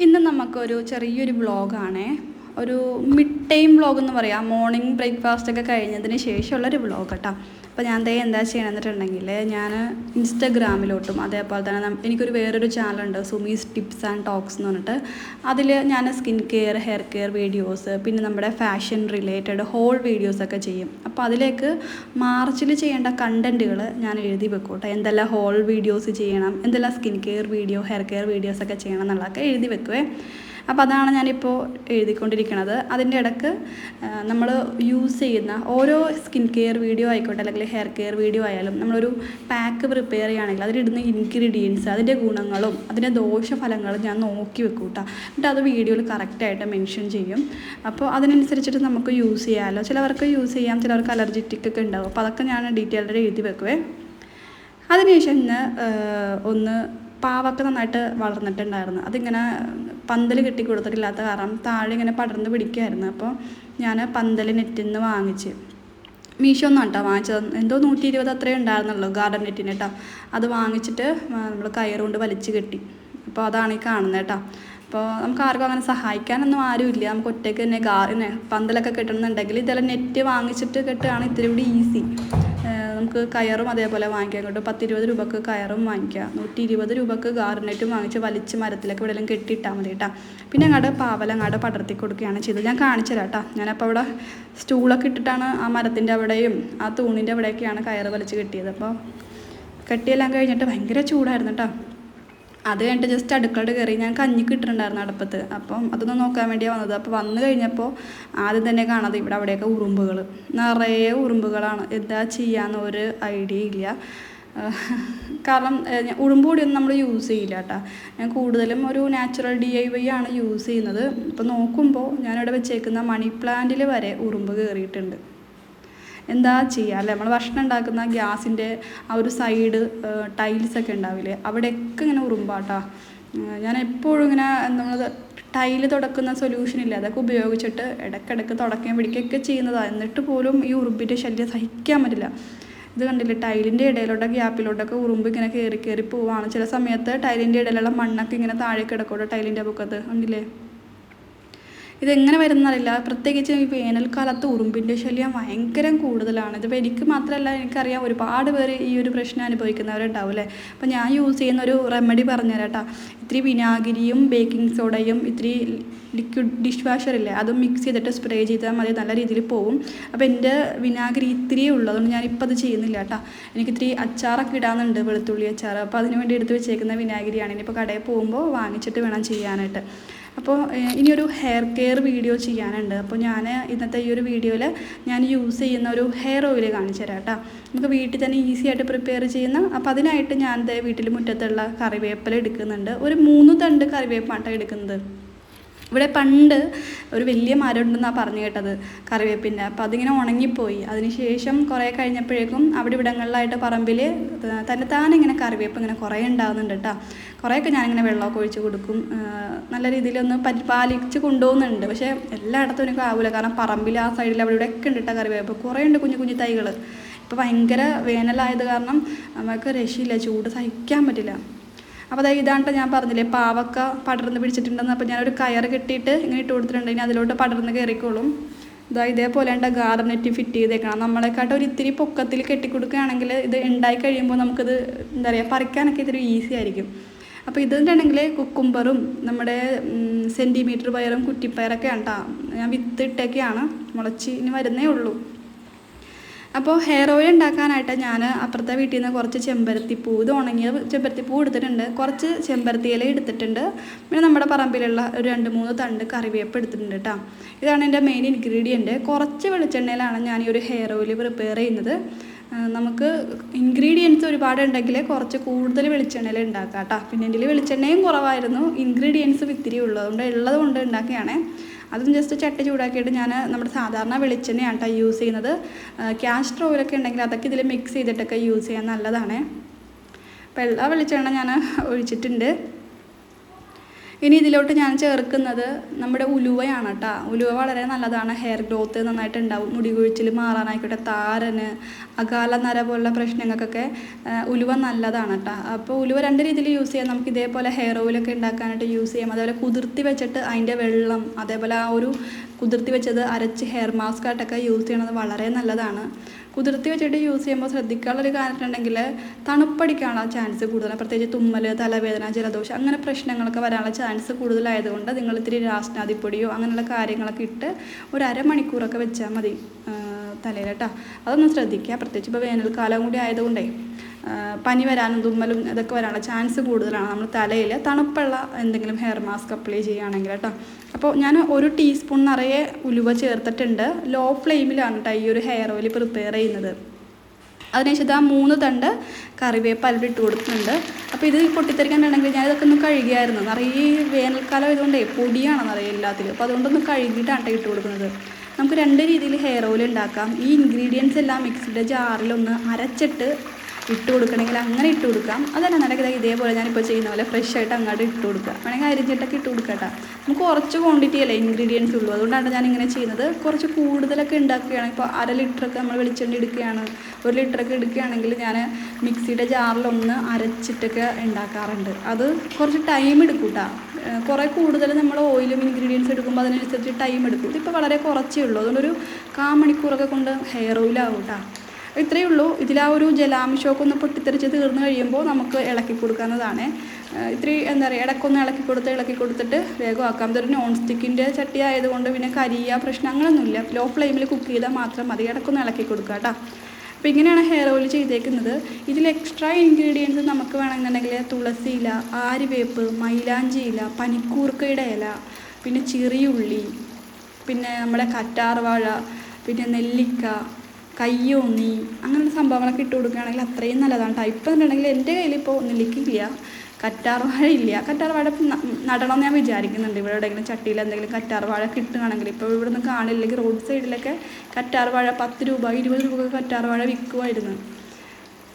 ഇന്ന് നമുക്കൊരു ചെറിയൊരു വ്ളോഗാണേ. ഒരു മിഡ് ടൈം വ്ളോഗ് എന്ന് പറയാം. മോർണിംഗ് ബ്രേക്ക്ഫാസ്റ്റ് ഒക്കെ കഴിഞ്ഞതിന് ശേഷമുള്ളൊരു വ്ളോഗ് കേട്ടോ അപ്പോൾ ഞാൻ ദേ എന്താ ചെയ്യണമെന്നിട്ടുണ്ടെങ്കിൽ ഞാൻ ഇൻസ്റ്റഗ്രാമിലോട്ടും അതേപോലെ തന്നെ എനിക്കൊരു വേറൊരു ചാനലുണ്ട് സുമീസ് ടിപ്സ് ആൻഡ് ടോക്സ് എന്ന് പറഞ്ഞിട്ട്. അതിൽ ഞാൻ skin care hair care videos പിന്നെ നമ്മുടെ ഫാഷൻ റിലേറ്റഡ് ഹോൾ വീഡിയോസൊക്കെ ചെയ്യും. അപ്പോൾ അതിലേക്ക് മാർച്ചിൽ ചെയ്യേണ്ട കണ്ടന്റുകൾ ഞാൻ എഴുതി വെക്കോട്ടെ. കേട്ടോ എന്തെല്ലാം ഹോൾ വീഡിയോസ് ചെയ്യണം എന്തെല്ലാം skin care video hair care വീഡിയോസൊക്കെ ചെയ്യണം എന്നുള്ളതൊക്കെ എഴുതി വെക്കുവേ. അപ്പോൾ അതാണ് ഞാനിപ്പോൾ എഴുതിക്കൊണ്ടിരിക്കുന്നത് അതിന്റെ ഇടയ്ക്ക് നമ്മൾ യൂസ് ചെയ്യുന്ന ഓരോ സ്കിൻ കെയർ വീഡിയോ ആയിക്കോട്ടെ അല്ലെങ്കിൽ ഹെയർ കെയർ വീഡിയോ ആയാലും നമ്മളൊരു പാക്ക് പ്രിപ്പയർ ചെയ്യുകയാണെങ്കിൽ അതിലിടുന്ന ഇൻഗ്രീഡിയൻസ് അതിന്റെ ഗുണങ്ങളും അതിന്റെ ദോഷഫലങ്ങളും ഞാൻ നോക്കി വെക്കും കേട്ടോ എന്നിട്ട് അത് വീഡിയോയിൽ കറക്റ്റായിട്ട് മെൻഷൻ ചെയ്യും. അപ്പോൾ അതിനനുസരിച്ചിട്ട് നമുക്ക് യൂസ് ചെയ്യാമല്ലോ ചിലവർക്ക് യൂസ് ചെയ്യാം ചിലവർക്ക് അലർജിറ്റിക് ഒക്കെ ഉണ്ടാവും. അപ്പോൾ അതൊക്കെ ഞാൻ ഡീറ്റെയിൽഡ് എഴുതി വെക്കുവേ. അതിനുശേഷം ഇന്ന് ഒന്ന് പാവൊക്കെ നന്നായിട്ട് വളർന്നിട്ടുണ്ടായിരുന്നു. അതിങ്ങനെ പന്തൽ കെട്ടി കൊടുത്തിട്ടില്ലാത്ത കാരണം താഴെ ഇങ്ങനെ പടർന്ന് പിടിക്കുമായിരുന്നു അപ്പോൾ ഞാൻ പന്തൽ നെറ്റിൽ നിന്ന് വാങ്ങിച്ച്. മീഷോ ഒന്നും കേട്ടോ വാങ്ങിച്ചത്. എന്തോ നൂറ്റി ഇരുപത് അത്രയും ഉണ്ടായിരുന്നുള്ളൂ ഗാർഡൻ നെറ്റിന് കേട്ടോ. അത് വാങ്ങിച്ചിട്ട് നമ്മൾ കയറുകൊണ്ട് വലിച്ചു കെട്ടി. അപ്പോൾ അതാണ് ഈ കാണുന്നത് കേട്ടോ. അപ്പോൾ നമുക്ക് ആർക്കും അങ്ങനെ സഹായിക്കാനൊന്നും ആരുമില്ല. നമുക്ക് ഒറ്റയ്ക്ക് തന്നെ ഗാ പന്തലൊക്കെ കെട്ടണമെന്നുണ്ടെങ്കിൽ ഇതെല്ലാം നെറ്റ് വാങ്ങിച്ചിട്ട് കെട്ടുകയാണ് ഇത്തിരി കൂടി ഈസി. നമുക്ക് കയറും അതേപോലെ വാങ്ങിക്കാൻ കിട്ടും. പത്തിരുപത് രൂപക്ക് കയറും വാങ്ങിക്കാം നൂറ്റി ഇരുപത് രൂപക്ക് ഗാർനെറ്റും വാങ്ങിച്ച് വലിച്ച് മരത്തിലൊക്കെ ഇവിടെയെല്ലാം കെട്ടിയിട്ടാൽ മതി കേട്ടോ. പിന്നെ അങ്ങോട്ട് പാവല അങ്ങോട്ട് പടർത്തി കൊടുക്കുകയാണ് ചെയ്തത്. ഞാൻ കാണിച്ചു തരാം കേട്ടോ. ഞാനപ്പോൾ അവിടെ സ്റ്റൂളൊക്കെ ഇട്ടിട്ടാണ് ആ മരത്തിന്റെ അവിടെയും ആ തൂണിന്റെ അവിടെയൊക്കെയാണ് കയറ് വലിച്ച് കെട്ടിയത്. അപ്പോൾ കെട്ടിയെല്ലാം കഴിഞ്ഞിട്ട് ഭയങ്കര ചൂടായിരുന്നു കേട്ടോ. അത് കഴിഞ്ഞിട്ട് ജസ്റ്റ് അടുക്കളയിൽ കയറി ഞാൻ കഞ്ഞിക്ക് ഇട്ടിട്ടുണ്ടായിരുന്നു അടുപ്പത്ത്. അപ്പം അതൊന്ന് നോക്കാൻ വേണ്ടിയാണ് വന്നത്. അപ്പോൾ വന്നു കഴിഞ്ഞപ്പോൾ ആദ്യം തന്നെ കാണാതെ ഇവിടെ അവിടെയൊക്കെ ഉറുമ്പുകൾ നിറയെ ഉറുമ്പുകളാണ്. എന്താ ചെയ്യാന്ന് ഒരു ഐഡിയ ഇല്ല. കാരണം ഉറുമ്പ് പൊടിയൊന്നും നമ്മൾ യൂസ് ചെയ്യില്ല കേട്ടോ ഞാൻ കൂടുതലും ഒരു നാച്ചുറൽ ഡി ഐ വൈ ആണ് യൂസ് ചെയ്യുന്നത്. ഇപ്പോൾ നോക്കുമ്പോൾ ഞാനിവിടെ വെച്ചേക്കുന്ന മണി പ്ലാന്റിൽ വരെ ഉറുമ്പ് കയറിയിട്ടുണ്ട് എന്താ ചെയ്യുക അല്ലേ? നമ്മൾ ഭക്ഷണം ഉണ്ടാക്കുന്ന ഗ്യാസിന്റെ ആ ഒരു സൈഡ് ടൈൽസൊക്കെ ഉണ്ടാവില്ലേ? അവിടെയൊക്കെ ഇങ്ങനെ ഉറുമ്പാട്ടാ. ഞാൻ എപ്പോഴും ഇങ്ങനെ നമ്മൾ ടൈൽ തുടക്കുന്ന സൊല്യൂഷൻ ഇല്ല? അതൊക്കെ ഉപയോഗിച്ചിട്ട് ഇടയ്ക്കിടയ്ക്ക് തുടക്കുകയും പിടിക്കുകയൊക്കെ ചെയ്യുന്നതാണ് എന്നിട്ട് പോലും ഈ ഉറുമ്പിന്റെ ശല്യം സഹിക്കാൻ പറ്റില്ല. ഇത് കണ്ടില്ലേ? ടൈലിന്റെ ഇടയിലോട്ട് ഗ്യാപ്പിലോട്ടൊക്കെ ഉറുമ്പ് ഇങ്ങനെ കയറി കയറി പോവുകയാണ് ചില സമയത്ത് ടൈലിന്റെ ഇടയിലുള്ള മണ്ണൊക്കെ ഇങ്ങനെ താഴെ കിടക്കൂട്ടോ ടൈലിന്റെ പൊക്കത്ത് കണ്ടില്ലേ? ഇതെങ്ങനെ വരുന്നറിയില്ല. പ്രത്യേകിച്ച് ഈ വേനൽക്കാലത്ത് ഉറുമ്പിന്റെ ശല്യം ഭയങ്കരം കൂടുതലാണ്. ഇതിപ്പോൾ എനിക്ക് മാത്രമല്ല എനിക്കറിയാം ഒരുപാട് പേര് ഈ ഒരു പ്രശ്നം അനുഭവിക്കുന്നവരുണ്ടാവും അല്ലേ അപ്പോൾ ഞാൻ യൂസ് ചെയ്യുന്ന ഒരു റെമഡി പറഞ്ഞുതരാം കേട്ടോ ഇത്തിരി വിനാഗിരിയും ബേക്കിംഗ് സോഡയും ഇത്തിരി ലിക്വിഡ് ഡിഷ് വാഷർ ഇല്ലേ അതും മിക്സ് ചെയ്തിട്ട് സ്പ്രേ ചെയ്താൽ മതി നല്ല രീതിയിൽ പോവും. അപ്പോൾ എന്റെ വിനാഗിരി ഇത്തിരിയേ ഉള്ളൂ. അതുകൊണ്ട് ഞാനിപ്പോൾ അത് ചെയ്യുന്നില്ല കേട്ടോ എനിക്ക് ഇത്തിരി അച്ചാറൊക്കെ ഇടാനുണ്ട് വെളുത്തുള്ളി അച്ചാർ അപ്പോൾ അതിന് വേണ്ടി എടുത്ത് വെച്ചേക്കുന്ന വിനാഗിരിയാണ്. ഇനിയിപ്പോൾ കടയിൽ പോകുമ്പോൾ വാങ്ങിച്ചിട്ട് വേണം ചെയ്യാനായിട്ട്. അപ്പോൾ ഇനിയൊരു ഹെയർ കെയർ വീഡിയോ ചെയ്യാനുണ്ട്. അപ്പോൾ ഞാൻ ഇന്നത്തെ ഈ ഒരു വീഡിയോയിൽ ഞാൻ യൂസ് ചെയ്യുന്ന ഒരു ഹെയർ ഓയിൽ കാണിച്ചു തരാം കേട്ടോ നമുക്ക് വീട്ടിൽ തന്നെ ഈസി ആയിട്ട് പ്രിപ്പയർ ചെയ്യുന്ന അപ്പോൾ അതിനായിട്ട് ഞാൻ ദേ വീട്ടിൽ മുറ്റത്തുള്ള കറിവേപ്പില എടുക്കുന്നുണ്ട്. ഒരു മൂന്ന് തണ്ട് കറിവേപ്പാട്ടോ എടുക്കുന്നത്. ഇവിടെ പണ്ട് ഒരു വലിയ മരം ഉണ്ടെന്നാണ് പറഞ്ഞു കേട്ടത് കറിവേപ്പിന്റെ അപ്പം അതിങ്ങനെ ഉണങ്ങിപ്പോയി. അതിനുശേഷം കുറേ കഴിഞ്ഞപ്പോഴേക്കും അവിടെ ഇവിടങ്ങളിലായിട്ട് പറമ്പിൽ തന്നെ താനിങ്ങനെ കറിവേപ്പ് ഇങ്ങനെ കുറേ ഉണ്ടാകുന്നുണ്ട് കേട്ടോ കുറേയൊക്കെ ഞാനിങ്ങനെ വെള്ളമൊക്കെ ഒഴിച്ച് കൊടുക്കും. നല്ല രീതിയിലൊന്ന് പരിപാലിച്ച് കൊണ്ടുപോകുന്നുണ്ട്. പക്ഷേ എല്ലായിടത്തും എനിക്ക് ആവില്ല കാരണം പറമ്പിൽ ആ സൈഡിൽ അവിടെ ഇവിടെയൊക്കെ ഉണ്ട് കേട്ടോ കറിവേപ്പ്. കുറേ ഉണ്ട് കുഞ്ഞു കുഞ്ഞു തൈകൾ ഇപ്പോൾ ഭയങ്കര വേനലായത് കാരണം നമുക്ക് രക്ഷയില്ല. ചൂട് സഹിക്കാൻ പറ്റില്ല. അപ്പോൾ അതായത് ഇതാണ്ട് ഞാൻ പറഞ്ഞില്ലേ. പാവക്ക പടർന്ന് പിടിച്ചിട്ടുണ്ടെന്ന്. അപ്പോൾ ഞാനൊരു കയർ കെട്ടിയിട്ട് ഇങ്ങനെ ഇട്ട് കൊടുത്തിട്ടുണ്ട്. ഇനി അതിലോട്ട് പടർന്ന് കയറിക്കോളും. ഇതാ ഇതേപോലെ ഉണ്ട് ഗാർഡൻ നെറ്റ് ഫിറ്റ് ചെയ്തേക്കണം. നമ്മളെക്കാട്ട് ഒരു ഇത്തിരി പൊക്കത്തിൽ കെട്ടിക്കൊടുക്കുകയാണെങ്കിൽ ഇത് ഉണ്ടായി കഴിയുമ്പോൾ നമുക്കിത് എന്താ പറയുക പറിക്കാനൊക്കെ ഇത്തിരി ഈസി ആയിരിക്കും. അപ്പോൾ ഇതുണ്ടെങ്കിൽ കുക്കുംബറും നമ്മുടെ സെന്റിമീറ്റർ പയറും കുറ്റിപ്പയറൊക്കെ കേട്ടോ ഞാൻ വിത്ത് ഇട്ടൊക്കെയാണ്. മുളച്ച് ഇനി വരുന്നേ ഉള്ളൂ. അപ്പോൾ ഹെയർ ഓയിൽ ഉണ്ടാക്കാനായിട്ട് ഞാൻ അപ്പുറത്തെ വീട്ടിൽ നിന്ന് കുറച്ച് ചെമ്പരത്തിപ്പൂ ഇത് ഉണങ്ങിയ ചെമ്പരത്തിപ്പൂ എടുത്തിട്ടുണ്ട്. കുറച്ച് ചെമ്പരത്തി ഇല എടുത്തിട്ടുണ്ട്. പിന്നെ നമ്മുടെ പറമ്പിലുള്ള ഒരു രണ്ട് മൂന്ന് തണ്ട് കറിവേപ്പ് എടുത്തിട്ടുണ്ട് കേട്ടോ ഇതാണ് എന്റെ മെയിൻ ഇൻഗ്രീഡിയന്റ് കുറച്ച് വെളിച്ചെണ്ണയിലാണ് ഞാൻ ഈ ഒരു ഹെയർ ഓയിൽ പ്രിപ്പയർ ചെയ്യുന്നത്. നമുക്ക് ഇൻഗ്രീഡിയൻസ് ഒരുപാട് ഉണ്ടെങ്കിൽ കുറച്ച് കൂടുതൽ വെളിച്ചെണ്ണയിൽ ഉണ്ടാക്കാം കേട്ടോ പിന്നെ ഇതിൽ വെളിച്ചെണ്ണയും കുറവായിരുന്നു. ഇൻഗ്രീഡിയൻസ് ഇത്തിരി ഉള്ളൂ. അതുകൊണ്ട് ഉള്ളത് കൊണ്ട് ഉണ്ടാക്കുകയാണേ അതും ജസ്റ്റ് ചട്ടി ചൂടാക്കിയിട്ട് ഞാൻ നമ്മുടെ സാധാരണ വെളിച്ചെണ്ണയാണ് കേട്ടോ യൂസ് ചെയ്യുന്നത്. ക്യാസ്റ്റർ ഓയിലൊക്കെ ഉണ്ടെങ്കിൽ അതൊക്കെ ഇതിൽ മിക്സ് ചെയ്തിട്ടൊക്കെ യൂസ് ചെയ്യാൻ നല്ലതാണ്. അപ്പോൾ എല്ലാ വെളിച്ചെണ്ണ ഞാൻ ഒഴിച്ചിട്ടുണ്ട്. ഇനി ഇതിലോട്ട് ഞാൻ ചേർക്കുന്നത് നമ്മുടെ ഉലുവയാണ് കേട്ടോ ഉലുവ വളരെ നല്ലതാണ്. ഹെയർ ഗ്രോത്ത് നന്നായിട്ട് ഉണ്ടാവും. മുടി കുഴിച്ചിൽ മാറാനായിക്കോട്ടെ താരന് അകാല നര പോലുള്ള പ്രശ്നങ്ങൾക്കൊക്കെ ഉലുവ നല്ലതാണ് കേട്ടോ അപ്പോൾ ഉലുവ രണ്ട് രീതിയിൽ യൂസ് ചെയ്യാം. നമുക്ക് ഇതേപോലെ ഹെയർ ഓയിലൊക്കെ ഉണ്ടാക്കാനായിട്ട് യൂസ് ചെയ്യാം. അതേപോലെ കുതിർത്തി വെച്ചിട്ട് അതിന്റെ വെള്ളം അതേപോലെ ആ ഒരു കുതിർത്തി വെച്ചത് അരച്ച് ഹെയർ മാസ്ക് ആയിട്ടൊക്കെ യൂസ് ചെയ്യണത് വളരെ നല്ലതാണ്. കുതിർത്തി വെച്ചിട്ട് യൂസ് ചെയ്യുമ്പോൾ ശ്രദ്ധിക്കാനുള്ളൊരു കാരണമുണ്ടെങ്കിൽ തണുപ്പടിക്കാനുള്ള ചാൻസ് കൂടുതലാണ് പ്രത്യേകിച്ച് തുമ്മൽ തലവേദന ജലദോഷം അങ്ങനെ പ്രശ്നങ്ങളൊക്കെ വരാനുള്ള ചാൻസ് കൂടുതലായതുകൊണ്ട് നിങ്ങൾ ഇത്തിരി രാസ്നാദിപ്പൊടിയോ അങ്ങനെയുള്ള കാര്യങ്ങളൊക്കെ ഇട്ട് ഒരു അരമണിക്കൂറൊക്കെ വെച്ചാൽ മതി തലയിൽ അതൊന്ന് ശ്രദ്ധിക്കുക. പ്രത്യേകിച്ച് ഇപ്പോൾ വേനൽക്കാലം കൂടി ആയതുകൊണ്ടേ പനി വരാനും തുമ്മലും ഇതൊക്കെ വരാനുള്ള ചാൻസ് കൂടുതലാണ് നമ്മൾ തലയിൽ. തണുപ്പുള്ള എന്തെങ്കിലും ഹെയർ മാസ്ക് അപ്ലൈ ചെയ്യുകയാണെങ്കിൽ കേട്ടോ. അപ്പോൾ ഞാൻ ഒരു ടീസ്പൂൺ നിറയെ ഉലുവ ചേർത്തിട്ടുണ്ട്. ലോ ഫ്ലെയിമിലാണ് കേട്ടോ ഈ ഒരു ഹെയർ ഓയിൽ പ്രിപ്പയർ ചെയ്യുന്നത്. അതിനുശേഷം ആ മൂന്ന് തണ്ട് കറിവേപ്പ് അതിൽ ഇട്ട് കൊടുക്കുന്നുണ്ട് അപ്പോൾ ഇത് പൊട്ടിത്തെറിക്കാനുണ്ടെങ്കിൽ ഞാൻ ഇതൊക്കെ ഒന്ന് കഴുകിയായിരുന്നു. നിറയെ വേനൽക്കാലം ആയതുകൊണ്ടേ പൊടിയാണ് നിറയെ എല്ലാത്തിലും. അപ്പോൾ അതുകൊണ്ടൊന്ന് കഴുകിയിട്ടാണ് ട്ടോ ഇട്ട് കൊടുക്കുന്നത്. നമുക്ക് രണ്ട് രീതിയിൽ ഹെയർ ഓയിൽ ഉണ്ടാക്കാം. ഈ ഇൻഗ്രീഡിയൻസ് എല്ലാം മിക്സിയുടെ ജാറിലൊന്ന് അരച്ചിട്ട് ഇട്ട് കൊടുക്കണമെങ്കിൽ അങ്ങനെ ഇട്ട് കൊടുക്കാം. അതല്ല നടക്കുന്നത്. ഇതേപോലെ ഞാനിപ്പോൾ ചെയ്യുന്ന പോലെ ഫ്രഷ് ആയിട്ട് അങ്ങോട്ട് ഇട്ട് കൊടുക്കുക. വേണമെങ്കിൽ അരിഞ്ഞിട്ടൊക്കെ ഇട്ട് കൊടുക്കുക നമുക്ക് കുറച്ച് ക്വാണ്ടിറ്റി അല്ലേ ഇൻഗ്രീഡിയൻസ് ഉള്ളൂ. അതുകൊണ്ടാണ് ഞാൻ ഇങ്ങനെ ചെയ്യുന്നത്. കുറച്ച് കൂടുതലൊക്കെ ഉണ്ടാക്കുകയാണ്. ഇപ്പോൾ അര ലിറ്ററൊക്കെ നമ്മൾ വെളിച്ചെണ്ണ എടുക്കുകയാണ്. ഒരു ലിറ്ററൊക്കെ എടുക്കുകയാണെങ്കിൽ ഞാൻ മിക്സിയുടെ ജാറിലൊന്ന് അരച്ചിട്ടൊക്കെ ഉണ്ടാക്കാറുണ്ട്. അത് കുറച്ച് ടൈം എടുക്കും കുറേ കൂടുതൽ നമ്മൾ ഓയിലും ഇൻഗ്രീഡിയൻസ് എടുക്കുമ്പോൾ അതിനനുസരിച്ച് ടൈം എടുക്കും. ഇതിപ്പോൾ വളരെ കുറച്ചേ ഉള്ളൂ. അതുകൊണ്ടൊരു കാ മണിക്കൂറൊക്കെ കൊണ്ട് ഹെയർ ഓയിലാവും കേട്ടോ ഇത്രയേ ഉള്ളൂ. ഇതിൽ ആ ഒരു ജലാംശമൊക്കെ ഒന്ന് പൊട്ടിത്തെറിച്ച് തീർന്നു കഴിയുമ്പോൾ നമുക്ക് ഇളക്കി കൊടുക്കാവുന്നതാണ്. ഇത്തിരി എന്താ പറയുക ഇടക്കൊന്ന് ഇളക്കി കൊടുത്ത് ഇളക്കി കൊടുത്തിട്ട് വേഗമാക്കാം ഇതൊരു നോൺ സ്റ്റിക്കിന്റെ ചട്ടി ആയതുകൊണ്ട് പിന്നെ കരിയ പ്രശ്നങ്ങളൊന്നുമില്ല. ലോ ഫ്ലെയിമിൽ കുക്ക് ചെയ്താൽ മാത്രം മതി. ഇടക്കൊന്ന് ഇളക്കി കൊടുക്കുക കേട്ടോ. അപ്പോൾ ഇങ്ങനെയാണ് ഹെയർ ഓയിൽ ചെയ്തേക്കുന്നത്. ഇതിൽ എക്സ്ട്രാ ഇൻഗ്രീഡിയൻസ് നമുക്ക് വേണമെന്നുണ്ടെങ്കിൽ തുളസി ഇല ആരിവേപ്പ് മൈലാഞ്ചി ഇല പനിക്കൂർക്കയുടെ ഇല പിന്നെ ചെറിയുള്ളി പിന്നെ നമ്മുടെ കറ്റാർവാഴ പിന്നെ നെല്ലിക്ക കയ്യോന്നി അങ്ങനെ സംഭവങ്ങളൊക്കെ ഇട്ട് കൊടുക്കുകയാണെങ്കിൽ അത്രയും നല്ലതാണ് ടൈപ്പ് എന്നുണ്ടെങ്കിൽ എന്റെ കയ്യിലിപ്പോൾ ഇപ്പോൾ കറ്റാർ വാഴ ഇല്ല കറ്റാർ വാഴ ഇപ്പം നടണമെന്ന് ഞാൻ വിചാരിക്കുന്നുണ്ട്. ഇവിടെ എവിടെയെങ്കിലും ചട്ടിയിൽ എന്തെങ്കിലും കറ്റാർ വാഴ കിട്ടുകയാണെങ്കിൽ. ഇപ്പോൾ ഇവിടെ നിന്ന് കാണില്ലെങ്കിൽ റോഡ് സൈഡിലൊക്കെ കറ്റാർവാഴ പത്ത് രൂപ ഇരുപത് രൂപ കറ്റാർവാഴ വിൽക്കുമായിരുന്നു.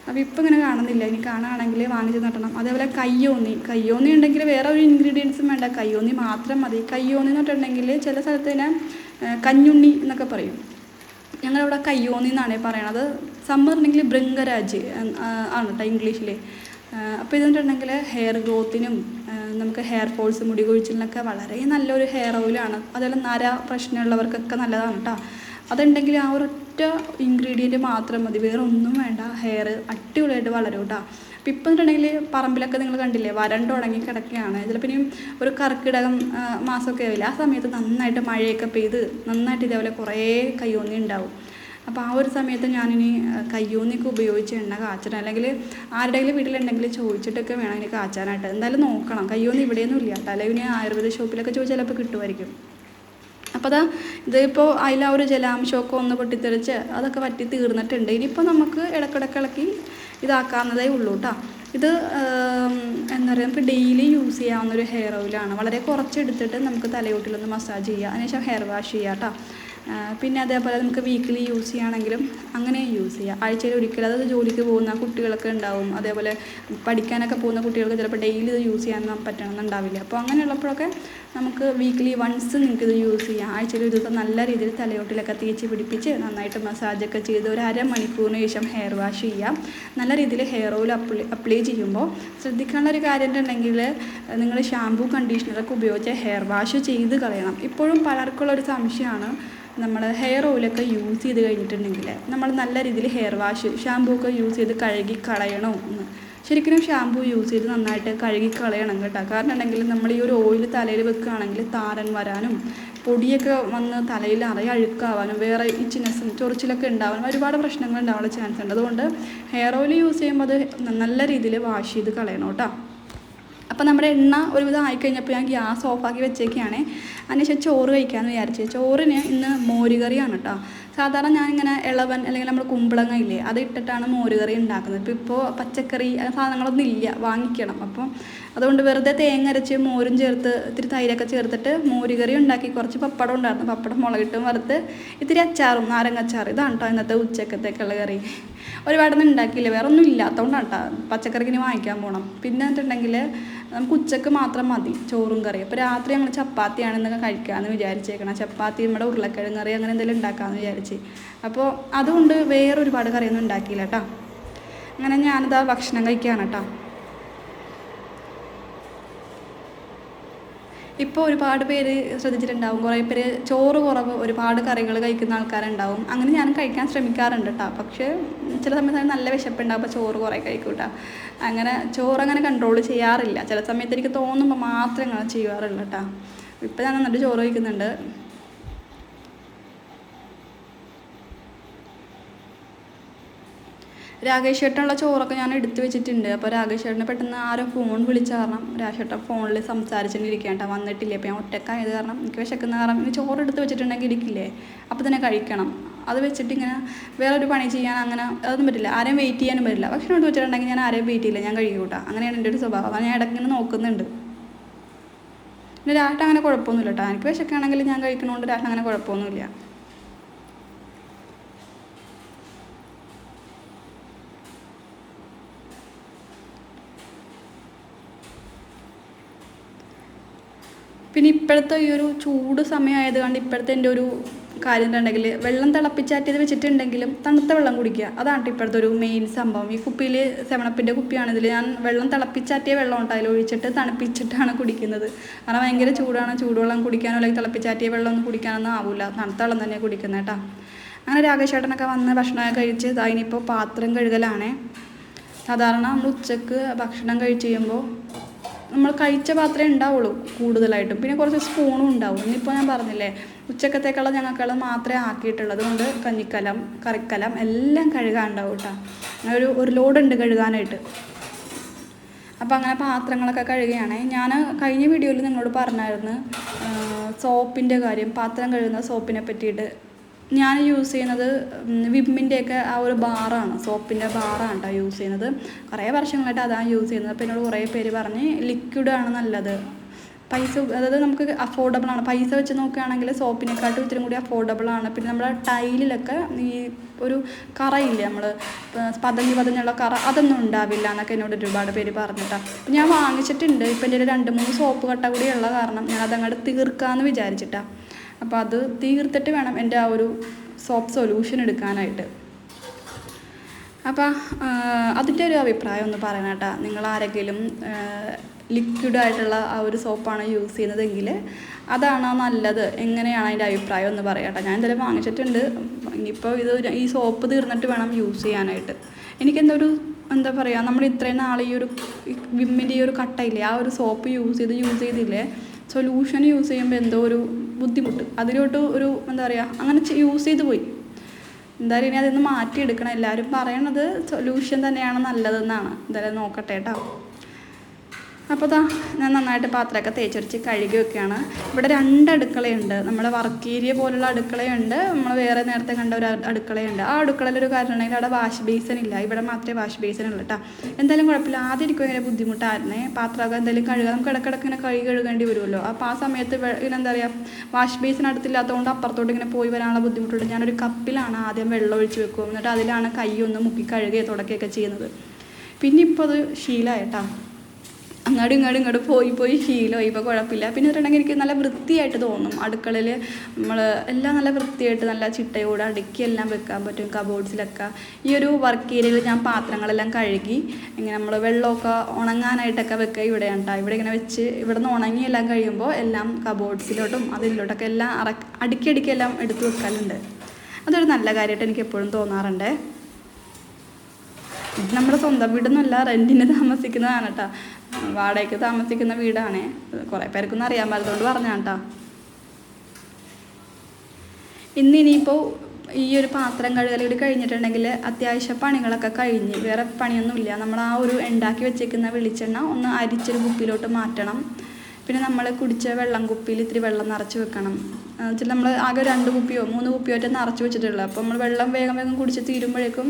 അപ്പോൾ ഇപ്പം ഇങ്ങനെ കാണുന്നില്ല. ഇനി കാണുകയാണെങ്കിൽ വാങ്ങിച്ച് നടണം. അതേപോലെ കയ്യോന്നി. കയ്യോന്നി ഉണ്ടെങ്കിൽ വേറെ ഒരു ഇൻഗ്രീഡിയൻസും വേണ്ട. കയ്യോന്നി മാത്രം മതി. കയ്യോന്നി എന്ന് പറഞ്ഞിട്ടുണ്ടെങ്കിൽ ചില സ്ഥലത്ത് തന്നെ കഞ്ഞുണ്ണി എന്നൊക്കെ പറയും. ഞങ്ങളിവിടെ കയ്യോന്നി എന്നാണ് പറയണത്. എന്ന്, ആ, ആണ് കേട്ടോ ഇംഗ്ലീഷിൽ അപ്പോൾ ഇതെന്നുണ്ടെങ്കിൽ ഹെയർ ഗ്രോത്തിനും നമുക്ക് ഹെയർ ഫോൾസ് മുടി കൊഴിച്ചിലിനൊക്കെ വളരെ നല്ലൊരു ഹെയർ ഓയിലാണ് അതുപോലെ നര പ്രശ്നമുള്ളവർക്കൊക്കെ നല്ലതാണ് കേട്ടോ അതുണ്ടെങ്കിൽ ആ ഒരൊറ്റ ഇൻഗ്രീഡിയന്റ് മാത്രം മതി. വേറെ ഒന്നും വേണ്ട. ഹെയർ അടിപൊളിയായിട്ട് വളരും കേട്ടോ അപ്പം ഇപ്പം എന്നിട്ടുണ്ടെങ്കിൽ പറമ്പിലൊക്കെ നിങ്ങൾ കണ്ടില്ലേ? വരണ്ട് ഉണങ്ങി കിടക്കുകയാണ് ചിലപ്പോൾ ഇനിയും ഒരു കർക്കിടകം മാസമൊക്കെ ആവില്ല ആ സമയത്ത് നന്നായിട്ട് മഴയൊക്കെ പെയ്ത് നന്നായിട്ട് ഇതേപോലെ കുറേ കയ്യോന്നി ഉണ്ടാവും. അപ്പോൾ ആ ഒരു സമയത്ത് ഞാനിനി കയ്യോന്നിയൊക്കെ ഉപയോഗിച്ച് എണ്ണ കാച്ചണം. അല്ലെങ്കിൽ ആരുടെയെങ്കിലും വീട്ടിലുണ്ടെങ്കിൽ ചോദിച്ചിട്ടൊക്കെ വേണം ഇനി കാച്ചാനായിട്ട്. എന്തായാലും നോക്കണം. കയ്യോന്നി ഇവിടെയൊന്നും ഇല്ല. അല്ലെങ്കിൽ ഇനി ആയുർവേദ ഷോപ്പിലൊക്കെ ചോദിച്ചാൽ ചിലപ്പോൾ കിട്ടുമായിരിക്കും. അപ്പോൾ അതാ ഇതിപ്പോൾ അതിൽ ആ ഒരു ജലാംശമൊക്കെ ഒന്ന് പൊട്ടിത്തെറിച്ച് അതൊക്കെ വറ്റി തീർന്നിട്ടുണ്ട് ഇനിയിപ്പോൾ നമുക്ക് ഇടക്കിടക്ക് ഇളക്കി ഇതാക്കാവുന്നതേ ഉള്ളൂ കേട്ടോ ഇത് എന്താ പറയുക നമുക്ക് ഡെയിലി യൂസ് ചെയ്യാവുന്ന ഒരു ഹെയർ ഓയിലാണ് വളരെ കുറച്ചെടുത്തിട്ട് നമുക്ക് തലയോട്ടിലൊന്ന് മസാജ് ചെയ്യുക അതിനുശേഷം ഹെയർ വാഷ് ചെയ്യുക കേട്ടോ പിന്നെ അതേപോലെ നമുക്ക് വീക്കിലി യൂസ് ചെയ്യുകയാണെങ്കിലും അങ്ങനെ യൂസ് ചെയ്യാം. ആഴ്ചയിൽ ഒരിക്കൽ അതായത് ജോലിക്ക് പോകുന്ന കുട്ടികളൊക്കെ ഉണ്ടാവും. അതേപോലെ പഠിക്കാനൊക്കെ പോകുന്ന കുട്ടികൾക്ക് ചിലപ്പോൾ ഡെയിലി ഇത് യൂസ് ചെയ്യാൻ പറ്റണമെന്നുണ്ടാവില്ല അപ്പോൾ അങ്ങനെയുള്ളപ്പോഴൊക്കെ നമുക്ക് വീക്കിലി വൺസ് നിങ്ങൾക്ക് ഇത് യൂസ് ചെയ്യാം. ആഴ്ചയിൽ ഒരു ദിവസം നല്ല രീതിയിൽ തലയോട്ടിലൊക്കെ തേച്ച് പിടിപ്പിച്ച് നന്നായിട്ട് മസാജൊക്കെ ചെയ്ത് ഒരു അരമണിക്കൂറിന് ശേഷം ഹെയർ വാഷ് ചെയ്യാം. നല്ല രീതിയിൽ ഹെയർ ഓയിൽ അപ്ലൈ അപ്ലൈ ചെയ്യുമ്പോൾ ശ്രദ്ധിക്കാനുള്ള ഒരു കാര്യം ഉണ്ടെങ്കിൽ നിങ്ങൾ ഷാമ്പൂ കണ്ടീഷണറൊക്കെ ഉപയോഗിച്ച് ഹെയർ വാഷ് ചെയ്ത് കളയണം. ഇപ്പോഴും പലർക്കുള്ള ഒരു സംശയമാണ്. നമ്മൾ ഹെയർ ഓയിലൊക്കെ യൂസ് ചെയ്ത് കഴിഞ്ഞിട്ടുണ്ടെങ്കിൽ നമ്മൾ നല്ല രീതിയിൽ ഹെയർ വാഷ് ഷാമ്പൂ ഒക്കെ യൂസ് ചെയ്ത് കഴുകി കളയണോ എന്ന്. ശരിക്കും ഷാമ്പൂ യൂസ് ചെയ്ത് നന്നായിട്ട് കഴുകി കളയണം കേട്ടോ. കാരണം ഉണ്ടെങ്കിൽ നമ്മൾ ഈ ഒരു ഓയിൽ തലയിൽ വെക്കുകയാണെങ്കിൽ താരൻ വരാനും പൊടിയൊക്കെ വന്ന് തലയിൽ അറിയ അഴുക്കാവാനും വേറെ ഇച്ചിനെസ്സും ചൊറിച്ചിലൊക്കെ ഉണ്ടാവാനും ഒരുപാട് പ്രശ്നങ്ങൾ ഉണ്ടാവാനുള്ള ചാൻസ് ഉണ്ട്. അതുകൊണ്ട് ഹെയർ ഓയിൽ യൂസ് ചെയ്യുമ്പോൾ അത് നല്ല രീതിയിൽ വാഷ് ചെയ്ത് കളയണം കേട്ടോ. അപ്പോൾ നമ്മുടെ എണ്ണ ഒരുവിധം ആയിക്കഴിഞ്ഞപ്പോൾ ഞാൻ ഗ്യാസ് ഓഫാക്കി വെച്ചേക്കാണ്. അതിനുശേഷം ചോറ് കഴിക്കാമെന്ന് വിചാരിച്ചു. ചോറിന് ഇന്ന് മോരുകറിയാണ് കേട്ടോ സാധാരണ ഞാനിങ്ങനെ ഇളവൻ അല്ലെങ്കിൽ നമ്മൾ കുമ്പളങ്ങ ഇല്ലേ അത് ഇട്ടിട്ടാണ് മോരുകറി ഉണ്ടാക്കുന്നത്. ഇപ്പോൾ ഇപ്പോൾ പച്ചക്കറി സാധനങ്ങളൊന്നും ഇല്ല വാങ്ങിക്കണം. അപ്പം അതുകൊണ്ട് വെറുതെ തേങ്ങ അരച്ച് മോരും ചേർത്ത് ഇത്തിരി തൈരൊക്കെ ചേർത്തിട്ട് മോരുകറി ഉണ്ടാക്കി. കുറച്ച് പപ്പടം ഉണ്ടായിരുന്നു. പപ്പടം മുളകിട്ടും വറുത്ത് ഇത്തിരി അച്ചാറും നാരങ്ങച്ചാറ് ഇതാണ് കേട്ടോ ഇന്നത്തെ ഉച്ചക്കത്തേക്കുള്ള കറി. ഒരുപാടൊന്നും ഉണ്ടാക്കിയില്ല. വേറെ ഒന്നും ഇല്ലാത്തതുകൊണ്ടാണ് കേട്ടോ പച്ചക്കറിക്ക് ഇനി വാങ്ങിക്കാൻ പോകണം പിന്നെ എന്നിട്ടുണ്ടെങ്കിൽ നമുക്ക് ഉച്ചയ്ക്ക് മാത്രം മതി ചോറും കറിയും. അപ്പോൾ രാത്രി ഞങ്ങൾ ചപ്പാത്തിയാണ് ഇന്നൊക്കെ കഴിക്കാമെന്ന് വിചാരിച്ചേക്കണം. ചപ്പാത്തി നമ്മുടെ ഉരുളക്കിഴങ്ങ് കറി അങ്ങനെ എന്തെങ്കിലും ഉണ്ടാക്കാമെന്ന് വിചാരിച്ച്. അപ്പോൾ അതുകൊണ്ട് വേറെ ഒരുപാട് കറിയൊന്നും ഉണ്ടാക്കിയില്ല കേട്ടോ അങ്ങനെ ഞാനിതാ ഭക്ഷണം കഴിക്കുകയാണ് കേട്ടോ ഇപ്പോൾ ഒരുപാട് പേര് ശ്രദ്ധിച്ചിട്ടുണ്ടാവും. കുറേ പേര് ചോറ് കുറവ് ഒരുപാട് കറികൾ കഴിക്കുന്ന ആൾക്കാരുണ്ടാവും. അങ്ങനെ ഞാൻ കഴിക്കാൻ ശ്രമിക്കാറുണ്ട് കേട്ടോ പക്ഷേ ചില സമയത്ത് നല്ല വിശപ്പുണ്ടാവും അപ്പോൾ ചോറ് കുറേ കഴിക്കും കേട്ടോ അങ്ങനെ ചോറ് അങ്ങനെ കൺട്രോൾ ചെയ്യാറില്ല. ചില സമയത്ത് എനിക്ക് തോന്നുമ്പോൾ മാത്രമേ അങ്ങനെ ചെയ്യാറുള്ളൂ കേട്ടോ ഇപ്പോൾ ഞാൻ നന്നായിട്ട് ചോറ് കഴിക്കുന്നുണ്ട്. രാകേഷ് ചേട്ടനുള്ള ചോറൊക്കെ ഞാൻ എടുത്തു വെച്ചിട്ടുണ്ട്. അപ്പോൾ രാകേഷ് ചേട്ടനെ പെട്ടെന്ന് ആരോ ഫോൺ വിളിച്ച കാരണം രാകേഷ് ചേട്ടൻ ഫോണിൽ സംസാരിച്ചുകൊണ്ടിരിക്കുകയാണ് വന്നിട്ടില്ല? അപ്പോൾ ഞാൻ ഒറ്റക്കായത് കാരണം എനിക്ക് വിശക്കുന്ന കാരണം ഇനി ചോറ് എടുത്ത് വെച്ചിട്ടുണ്ടെങ്കിൽ ഇരിക്കില്ലേ? അപ്പോൾ തന്നെ കഴിക്കണം. അത് വെച്ചിട്ട് ഇങ്ങനെ വേറൊരു പണി ചെയ്യാൻ അങ്ങനെ അതൊന്നും പറ്റില്ല. ആരെയും വെയിറ്റ് ചെയ്യാനും പറ്റില്ല. ഭക്ഷണം എടുത്ത് വെച്ചിട്ടുണ്ടെങ്കിൽ ഞാൻ ആരെയും വെയിറ്റ് ചെയ്യില്ല. ഞാൻ കഴിയൂട്ടാ അങ്ങനെയാണ് എന്റെ ഒരു സ്വഭാവം. ഞാൻ ഇടയ്ക്ക് ഇങ്ങനെ നോക്കുന്നുണ്ട്. പിന്നെ രാഷ്ട്രം അങ്ങനെ കുഴപ്പമൊന്നുമില്ല കേട്ടോ. എനിക്ക് വിശക്കാണെങ്കിൽ ഞാൻ കഴിക്കണോണ്ട് രാഷ്ട്രം അങ്ങനെ കുഴപ്പമൊന്നുമില്ല. പിന്നെ ഇപ്പോഴത്തെ ഈ ഒരു ചൂട് സമയമായത് കൊണ്ട് ഇപ്പോഴത്തെ എന്റെ ഒരു കാര്യം എന്താണെങ്കിൽ വെള്ളം തിളപ്പിച്ചാറ്റിയത് വെച്ചിട്ടുണ്ടെങ്കിലും തണുത്ത വെള്ളം കുടിക്കുക. അതാണ് ഇപ്പോഴത്തെ ഒരു മെയിൻ സംഭവം. ഈ കുപ്പിയിൽ സെവണപ്പിന്റെ കുപ്പിയാണ് ഇതിൽ ഞാൻ വെള്ളം തിളപ്പിച്ചാറ്റിയ വെള്ളം ഉണ്ട്. അതിൽ ഒഴിച്ചിട്ട് തണുപ്പിച്ചിട്ടാണ് കുടിക്കുന്നത്. കാരണം ഭയങ്കര ചൂടാണ്. ചൂടുവെള്ളം കുടിക്കാനോ അല്ലെങ്കിൽ തിളപ്പിച്ചാറ്റിയ വെള്ളം ഒന്നും കുടിക്കാനൊന്നും ആവില്ല തണുത്ത വെള്ളം തന്നെയാണ് കുടിക്കുന്നത് കേട്ടോ. അങ്ങനെ രാഘേഷേട്ടനൊക്കെ വന്ന് ഭക്ഷണമൊക്കെ കഴിച്ച് അതിനിപ്പോൾ പാത്രം കഴുകലാണേ. സാധാരണ നമ്മൾ ഉച്ചയ്ക്ക് ഭക്ഷണം കഴിച്ച് കഴിയുമ്പോൾ നമ്മൾ കഴിച്ച പാത്രമേ ഉണ്ടാവുള്ളൂ കൂടുതലായിട്ടും. പിന്നെ കുറച്ച് സ്പൂണും ഉണ്ടാവും. ഇന്നിപ്പോൾ ഞാൻ പറഞ്ഞില്ലേ ഉച്ചക്കത്തേക്കുള്ള ഞങ്ങൾക്കുള്ള മാത്രമേ ആക്കിയിട്ടുള്ളത് കൊണ്ട് കഞ്ഞിക്കലം കറിക്കലം എല്ലാം കഴുകാനുണ്ടാവും കേട്ടോ അങ്ങനെ ഒരു ഒരു ലോഡുണ്ട് കഴുകാനായിട്ട്. അപ്പോൾ അങ്ങനെ പാത്രങ്ങളൊക്കെ കഴുകുകയാണ്. ഞാൻ കഴിഞ്ഞ വീഡിയോയിൽ നിങ്ങളോട് പറഞ്ഞായിരുന്നു സോപ്പിന്റെ കാര്യം പാത്രം കഴുകുന്ന സോപ്പിനെ പറ്റിയിട്ട്. ഞാൻ യൂസ് ചെയ്യുന്നത് വിമ്മിന്റെയൊക്കെ ആ ഒരു ബാറാണ് സോപ്പിന്റെ ബാറാണ് കേട്ടോ യൂസ് ചെയ്യുന്നത്. കുറേ വർഷങ്ങളായിട്ട് അതാണ് യൂസ് ചെയ്യുന്നത്. അപ്പോൾ എന്നോട് കുറേ പേര് പറഞ്ഞ് ലിക്വിഡാണ് നല്ലത്. പൈസ അതായത് നമുക്ക് അഫോർഡബിൾ ആണ്. പൈസ വെച്ച് നോക്കുകയാണെങ്കിൽ സോപ്പിനെക്കാട്ടും ഇത്തിരി കൂടി അഫോർഡബിൾ ആണ്. പിന്നെ നമ്മുടെ ടൈലിലൊക്കെ ഈ ഒരു കറയില്ലേ നമ്മൾ പതഞ്ഞ് പതഞ്ഞുള്ള കറ അതൊന്നും ഉണ്ടാവില്ല എന്നൊക്കെ എന്നോട് ഒരുപാട് പേര് പറഞ്ഞിട്ടാണ് അപ്പം ഞാൻ വാങ്ങിച്ചിട്ടുണ്ട്. ഇപ്പം എന്റെ രണ്ട് മൂന്ന് സോപ്പ് കട്ട കൂടി ഉള്ള കാരണം ഞാൻ അതങ്ങോട്ട് തീർക്കാമെന്ന് വിചാരിച്ചിട്ടാണ് അപ്പോൾ അത് തീർത്തിട്ട് വേണം എന്റെ ആ ഒരു സോപ്പ് സൊല്യൂഷൻ എടുക്കാനായിട്ട്. അപ്പോൾ അതിന്റെ ഒരു അഭിപ്രായം ഒന്ന് പറയണം കേട്ടോ. നിങ്ങൾ ആരെങ്കിലും ലിക്വിഡായിട്ടുള്ള ആ ഒരു സോപ്പാണ് യൂസ് ചെയ്യുന്നതെങ്കിൽ അതാണോ നല്ലത്? എങ്ങനെയാണ് അതിന്റെ അഭിപ്രായം ഒന്ന് പറയാം കേട്ടോ. ഞാൻ എന്തായാലും വാങ്ങിച്ചിട്ടുണ്ട്. ഇനിയിപ്പോൾ ഇത് ഈ സോപ്പ് തീർന്നിട്ട് വേണം യൂസ് ചെയ്യാനായിട്ട്. എനിക്കെന്തോ ഒരു എന്താ പറയുക നമ്മൾ ഇത്രയും നാൾ ഈ ഒരു വിമ്മിന്റെ ഈ ഒരു കട്ടയില്ലേ ആ ഒരു സോപ്പ് യൂസ് ചെയ്ത് യൂസ് ചെയ്തില്ലേ സൊല്യൂഷൻ യൂസ് ചെയ്യുമ്പോൾ എന്തോ ഒരു ബുദ്ധിമുട്ട്. അതിലോട്ട് ഒരു എന്താ പറയുക അങ്ങനെ യൂസ് ചെയ്ത് പോയി. എന്തായാലും ഇനി അതൊന്ന് മാറ്റിയെടുക്കണം. എല്ലാവരും പറയണത് സൊല്യൂഷൻ തന്നെയാണ് നല്ലതെന്നാണ്. എന്തായാലും നോക്കട്ടെ കേട്ടോ അപ്പോൾ ഇതാ ഞാൻ നന്നായിട്ട് പാത്രമൊക്കെ തേച്ചൊരിച്ച് കഴുകി വെക്കുകയാണ് ഇവിടെ രണ്ട് അടുക്കളയുണ്ട്. നമ്മുടെ വർക്കീരിയ പോലുള്ള അടുക്കളയുണ്ട്. നമ്മൾ വേറെ നേരത്തെ കണ്ട ഒരു അടുക്കളയുണ്ട്. ആ അടുക്കളയിൽ ഒരു കാരണം ഉണ്ടെങ്കിൽ അവിടെ വാഷ് ബേസിൻ ഇല്ല. ഇവിടെ മാത്രമേ വാഷ് ബേസിൻ ഉള്ളൂ കേട്ടോ എന്തായാലും കുഴപ്പമില്ല. ആദ്യം എനിക്ക് ഭയങ്കര ബുദ്ധിമുട്ടായിരുന്നേ. പാത്രമൊക്കെ എന്തായാലും കഴുകാം. നമുക്ക് ഇടയ്ക്കിടയ്ക്ക് ഇങ്ങനെ കഴുകി കഴുകേണ്ടി വരുമല്ലോ. അപ്പോൾ ആ സമയത്ത് ഇങ്ങനെ എന്താ പറയുക വാഷ് ബേസിൻ അടുത്തില്ലാത്തതുകൊണ്ട് അപ്പുറത്തോട്ട് ഇങ്ങനെ പോയി വരാനുള്ള ബുദ്ധിമുട്ടുണ്ട്. ഞാനൊരു കപ്പിലാണ് ആദ്യം വെള്ളം ഒഴിച്ച് വെക്കും എന്നിട്ട് അതിലാണ് കൈ ഒന്ന് മുക്കി കഴുകുകയോ തുടക്കുകയൊക്കെ ചെയ്യുന്നത്. പിന്നെ ഇപ്പോൾ അത് ശീലമായിട്ടാ അങ്ങോട്ടും ഇങ്ങോട്ടും ഇങ്ങോട്ട് പോയി പോയി ശീലമായി ഇപ്പോൾ കുഴപ്പമില്ല. പിന്നെ പറഞ്ഞിട്ടുണ്ടെങ്കിൽ എനിക്ക് നല്ല വൃത്തിയായിട്ട് തോന്നും. അടുക്കളയിൽ നമ്മൾ എല്ലാം നല്ല വൃത്തിയായിട്ട് നല്ല ചിട്ടയോടെ അടുക്കി എല്ലാം വെക്കാൻ പറ്റും കബോർഡ്സിലൊക്കെ ഈ ഒരു വർക്ക് ഏരിയയിൽ ഞാൻ പാത്രങ്ങളെല്ലാം കഴുകി ഇങ്ങനെ നമ്മൾ വെള്ളമൊക്കെ ഉണങ്ങാനായിട്ടൊക്കെ വെക്കുക ഇവിടെയാണ് കേട്ടോ ഇവിടെ ഇങ്ങനെ വെച്ച് ഇവിടെ നിന്ന് ഉണങ്ങി എല്ലാം കഴിയുമ്പോൾ എല്ലാം കബോർഡ്സിലോട്ടും അതിലോട്ടൊക്കെ എല്ലാം അടുക്കി അടുക്കി എല്ലാം എടുത്തു വെക്കാനുണ്ട്. അതൊരു നല്ല കാര്യമായിട്ട് എനിക്ക് എപ്പോഴും തോന്നാറുണ്ട്. ഇത് നമ്മുടെ സ്വന്തം വീടൊന്നുമല്ല റെന്റിന് താമസിക്കുന്നതാണ് കേട്ടോ വാടകയ്ക്ക് താമസിക്കുന്ന വീടാണ്. കുറേ പേർക്കൊന്നും അറിയാൻ പാടുന്നതുകൊണ്ട് പറഞ്ഞാണ് കേട്ടോ ഇന്ന് ഇനിയിപ്പോൾ ഈ ഒരു പാത്രം കഴുകൽ കൂടി കഴിഞ്ഞിട്ടുണ്ടെങ്കിൽ അത്യാവശ്യ പണികളൊക്കെ കഴിഞ്ഞ്. വേറെ പണിയൊന്നുമില്ല നമ്മൾ ആ ഒരു ഉണ്ടാക്കി വെച്ചേക്കുന്ന വെളിച്ചെണ്ണ ഒന്ന് അരിച്ചൊരു കുപ്പിയിലോട്ട് മാറ്റണം. പിന്നെ നമ്മൾ കുടിച്ച വെള്ളം കുപ്പിയിൽ ഇത്തിരി വെള്ളം നിറച്ച് വെക്കണം. വെച്ചാൽ നമ്മൾ ആകെ രണ്ട് കുപ്പിയോ മൂന്ന് കുപ്പിയോ ഒറ്റ നിറച്ച് വെച്ചിട്ടുള്ളത്. അപ്പോൾ നമ്മൾ വെള്ളം വേഗം വേഗം കുടിച്ച് തീരുമ്പോഴേക്കും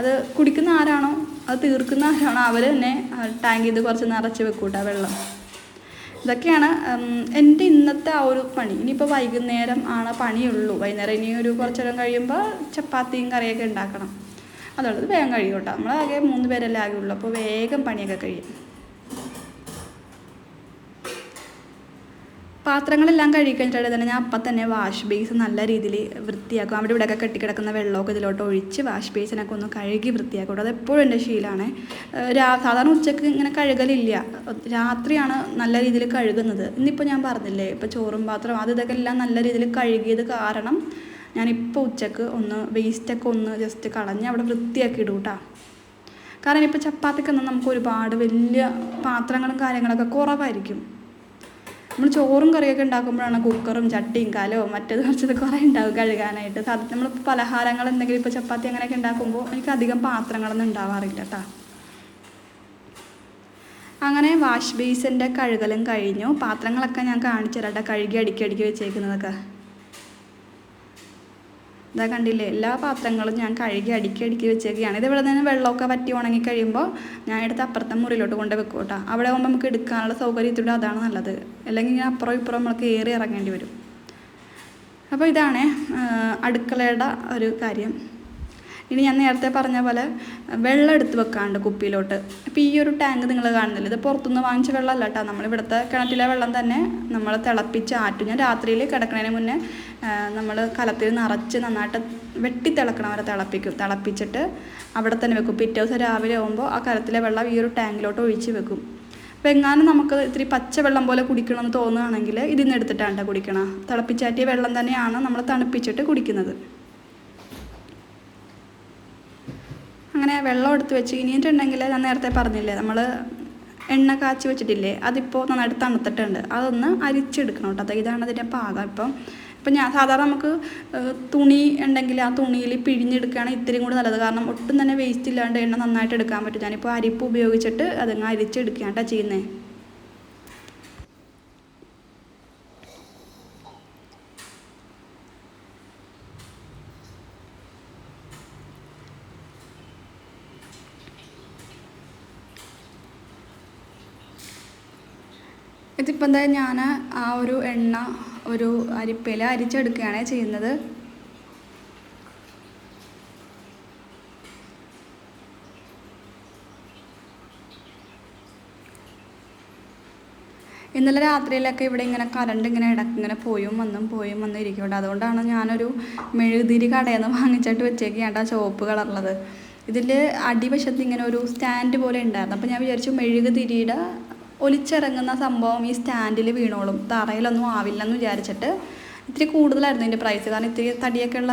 അത് കുടിക്കുന്ന ആരാണോ അത് തീർക്കുന്ന ആളാണ് അവർ തന്നെ ടാങ്ക് ചെയ്ത് കുറച്ച് നിറച്ച് വെക്കൂട്ടാ വെള്ളം. ഇതൊക്കെയാണ് എന്റെ ഇന്നത്തെ ആ ഒരു പണി. ഇനിയിപ്പോൾ വൈകുന്നേരം ആണ് പണിയുള്ളൂ. വൈകുന്നേരം ഇനി ഒരു കുറച്ച് നേരം കഴിയുമ്പോൾ ചപ്പാത്തിയും കറിയൊക്കെ ഉണ്ടാക്കണം. അതുള്ളത് വേഗം കഴിയും കേട്ടോ നമ്മളാകെ മൂന്ന് പേരല്ലേ ആകെയുള്ളൂ. അപ്പോൾ വേഗം പണിയൊക്കെ കഴിയും. പാത്രങ്ങളെല്ലാം കഴുകി കഴിഞ്ഞിട്ട് തന്നെ ഞാൻ അപ്പം തന്നെ വാഷ് ബേസ് നല്ല രീതിയിൽ വൃത്തിയാക്കും. അവിടെ ഇവിടെയൊക്കെ കെട്ടിക്കിടക്കുന്ന വെള്ളമൊക്കെ ഇതിലോട്ട് ഒഴിച്ച് വാഷ് ബേസിനൊക്കെ ഒന്ന് കഴുകി വൃത്തിയാക്കും. അത് എപ്പോഴും എന്റെ ശീലമാണ്. രാ സാധാരണ ഉച്ചയ്ക്ക് ഇങ്ങനെ കഴുകലില്ല. രാത്രിയാണ് നല്ല രീതിയിൽ കഴുകുന്നത്. ഇന്നിപ്പോൾ ഞാൻ പറഞ്ഞില്ലേ ഇപ്പോൾ ചോറും പാത്രം അത് ഇതൊക്കെ എല്ലാം നല്ല രീതിയിൽ കഴുകിയത് കാരണം ഞാനിപ്പോൾ ഉച്ചയ്ക്ക് ഒന്ന് വേസ്റ്റൊക്കെ ഒന്ന് ജസ്റ്റ് കളഞ്ഞ് അവിടെ വൃത്തിയാക്കി ഇടും കേട്ടോ കാരണം ഇപ്പോൾ ചപ്പാത്തിക്കൊന്നും നമുക്ക് ഒരുപാട് വലിയ പാത്രങ്ങളും കാര്യങ്ങളൊക്കെ കുറവായിരിക്കും. നമ്മൾ ചോറും കറിയൊക്കെ ഉണ്ടാക്കുമ്പോഴാണ് കുക്കറും ചട്ടിയും കലോ മറ്റേത് കുറച്ചത് കുറേ ഉണ്ടാവും കഴുകാനായിട്ട്. നമ്മൾ പലഹാരങ്ങൾ എന്തെങ്കിലും ഇപ്പോൾ ചപ്പാത്തി അങ്ങനെയൊക്കെ ഉണ്ടാക്കുമ്പോൾ എനിക്ക് അധികം പാത്രങ്ങളൊന്നും ഉണ്ടാവാറില്ല കേട്ടോ. അങ്ങനെ വാഷ് ബേസിന്റെ കഴുകലും കഴിഞ്ഞു. പാത്രങ്ങളൊക്കെ ഞാൻ കാണിച്ചു തരാം ട്ടോ കഴുകി അടുക്കി അടുക്കി വെച്ചേക്കുന്നതൊക്കെ. ഇതാ കണ്ടില്ലേ എല്ലാ പാത്രങ്ങളും ഞാൻ കഴുകി അടുക്കി അടുക്കി വെച്ചേക്കുകയാണ്. ഇത് ഇവിടെ നിന്ന് വെള്ളമൊക്കെ വറ്റി ഉണങ്ങി കഴിയുമ്പോൾ ഞാൻ എടുത്ത് അപ്പുറത്തെ മുറിയിലോട്ട് കൊണ്ട് വെക്കും കേട്ടോ. അവിടെ ആകുമ്പോൾ നമുക്ക് എടുക്കാനുള്ള സൗകര്യത്തിലൂടെ അതാണ് നല്ലത്. അല്ലെങ്കിൽ ഇങ്ങനെ അപ്പുറം ഇപ്പുറം നമ്മൾ കയറി ഇറങ്ങേണ്ടി വരും. അപ്പോൾ ഇതാണ് അടുക്കളയുടെ ഒരു കാര്യം. ഇനി ഞാൻ നേരത്തെ പറഞ്ഞ പോലെ വെള്ളം എടുത്ത് വെക്കാണ്ട് കുപ്പിയിലോട്ട്. അപ്പോൾ ഈ ഒരു ടാങ്ക് നിങ്ങൾ കാണുന്നില്ല? ഇത് പുറത്തുനിന്ന് വാങ്ങിച്ച വെള്ളമല്ല കേട്ടോ നമ്മളിവിടുത്തെ കിണറ്റിലെ വെള്ളം തന്നെ നമ്മൾ തിളപ്പിച്ച് ആറ്റും. ഞാൻ രാത്രിയിൽ കിടക്കുന്നതിന് മുന്നേ നമ്മൾ കലത്തിൽ നിറച്ച് നന്നായിട്ട് വെട്ടി തിളക്കണം വരെ തിളപ്പിക്കും. തിളപ്പിച്ചിട്ട് അവിടെ തന്നെ വെക്കും. പിറ്റേ ദിവസം രാവിലെ ആകുമ്പോൾ ആ കലത്തിലെ വെള്ളം ഈ ഒരു ടാങ്കിലോട്ട് ഒഴിച്ച് വെക്കും. അപ്പോൾ എങ്ങാനും നമുക്ക് ഇത്തിരി പച്ചവെള്ളം പോലെ കുടിക്കണമെന്ന് തോന്നുകയാണെങ്കിൽ ഇതിൽ നിന്ന് എടുത്തിട്ടാണ് കുടിക്കണം. തിളപ്പിച്ചാറ്റിയ വെള്ളം തന്നെയാണ് നമ്മൾ തണുപ്പിച്ചിട്ട് കുടിക്കുന്നത്. അങ്ങനെ വെള്ളം എടുത്ത് വെച്ച് ഇനിയിട്ടുണ്ടെങ്കിൽ ഞാൻ നേരത്തെ പറഞ്ഞില്ലേ നമ്മൾ എണ്ണ കാച്ചി വെച്ചിട്ടില്ലേ അതിപ്പോൾ നന്നായിട്ട് തണുത്തിട്ടുണ്ട്. അതൊന്ന് അരിച്ചെടുക്കണം കേട്ടോ. അത് ഇതാണ് അതിന്റെ പാകം ഇപ്പം. ഇപ്പം ഞാൻ സാധാരണ നമുക്ക് തുണി ഉണ്ടെങ്കിൽ ആ തുണിയിൽ പിഴിഞ്ഞെടുക്കുകയാണ് ഇത്തിരി കൂടി നല്ലത്. കാരണം ഒട്ടും തന്നെ വേസ്റ്റ് ഇല്ലാണ്ട് എണ്ണ നന്നായിട്ട് എടുക്കാൻ പറ്റും. ഞാനിപ്പോൾ അരിപ്പ് ഉപയോഗിച്ചിട്ട് അതങ്ങ് അരിച്ചെടുക്കുകയാണ് കേട്ടോ ചെയ്യുന്നത് ഇതിപ്പോൾ എന്താ ഞാൻ ആ ഒരു എണ്ണ ഒരു അരിപ്പയിൽ അരിച്ചെടുക്കുകയാണ് ചെയ്യുന്നത്. ഇന്നലെ രാത്രിയിലൊക്കെ ഇവിടെ ഇങ്ങനെ കറണ്ട് ഇങ്ങനെ ഇടയ്ക്ക് ഇങ്ങനെ പോയും വന്നും പോയും വന്നും ഇരിക്കുന്നുണ്ട് അതുകൊണ്ടാണ് ഞാനൊരു മെഴുകുതിരി കടയിൽ നിന്ന് വാങ്ങിച്ചിട്ട് വെച്ചേക്കാണ്ട് ചുവപ്പ് കളറുള്ളത് ഇതിൽ അടിവശത്ത് ഇങ്ങനെ ഒരു സ്റ്റാൻഡ് പോലെ ഉണ്ടായിരുന്നു. അപ്പോൾ ഞാൻ വിചാരിച്ചു മെഴുകുതിരിയുടെ ഒലിച്ചിറങ്ങുന്ന സംഭവം ഈ സ്റ്റാൻഡിൽ വീണോളും. തറയിലൊന്നും ആവില്ലെന്ന് വിചാരിച്ചിട്ട് ഇത്തിരി കൂടുതലായിരുന്നു ഇതിന്റെ പ്രൈസ് കാരണം ഇത്തിരി തടിയൊക്കെ ഉള്ള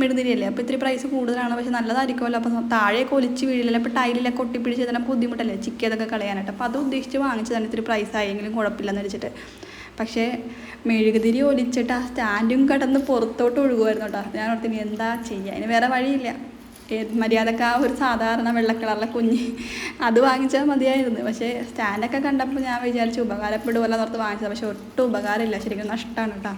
മെഴുകുതിരിയല്ലേ അപ്പോൾ ഇത്തിരി പ്രൈസ് കൂടുതലാണ്. പക്ഷെ നല്ലതായിരിക്കുമല്ലോ. അപ്പോൾ താഴെയൊക്കെ ഒലിച്ച് വീഴില്ല അപ്പോൾ ടൈലിലൊക്കെ ഒട്ടിപ്പിടിച്ച് തന്നെ ബുദ്ധിമുട്ടല്ലേ? ചിക്കിയതൊക്കെ കളയാനായിട്ട്. അപ്പോൾ അത് ഉദ്ദേശിച്ച് വാങ്ങിച്ചതാണ് ഇത്തിരി പ്രൈസ് ആയെങ്കിലും കുഴപ്പമില്ലെന്ന് വെച്ചിട്ട് പക്ഷേ മെഴുകുതിരി ഒലിച്ചിട്ട് ആ സ്റ്റാൻഡും കടന്ന് പുറത്തോട്ട് ഒഴുകുമായിരുന്നു കേട്ടോ. ഞാൻ ഓർത്തിന് എന്താ ചെയ്യുക അതിന് വേറെ വഴിയില്ല. ഏത് മര്യാദയ്ക്ക് ആ ഒരു സാധാരണ വെള്ള കളറിലെ കുഞ്ഞ് അത് വാങ്ങിച്ചാൽ മതിയായിരുന്നു. പക്ഷേ സ്റ്റാൻഡൊക്കെ കണ്ടപ്പോൾ ഞാൻ വിചാരിച്ചു ഉപകാരപ്പെടുമല്ലോ എന്നോർത്ത് വാങ്ങിച്ചത്. പക്ഷെ ഒട്ടും ഉപകാരമില്ല. ശരിക്കും നഷ്ടമാണ് കേട്ടോ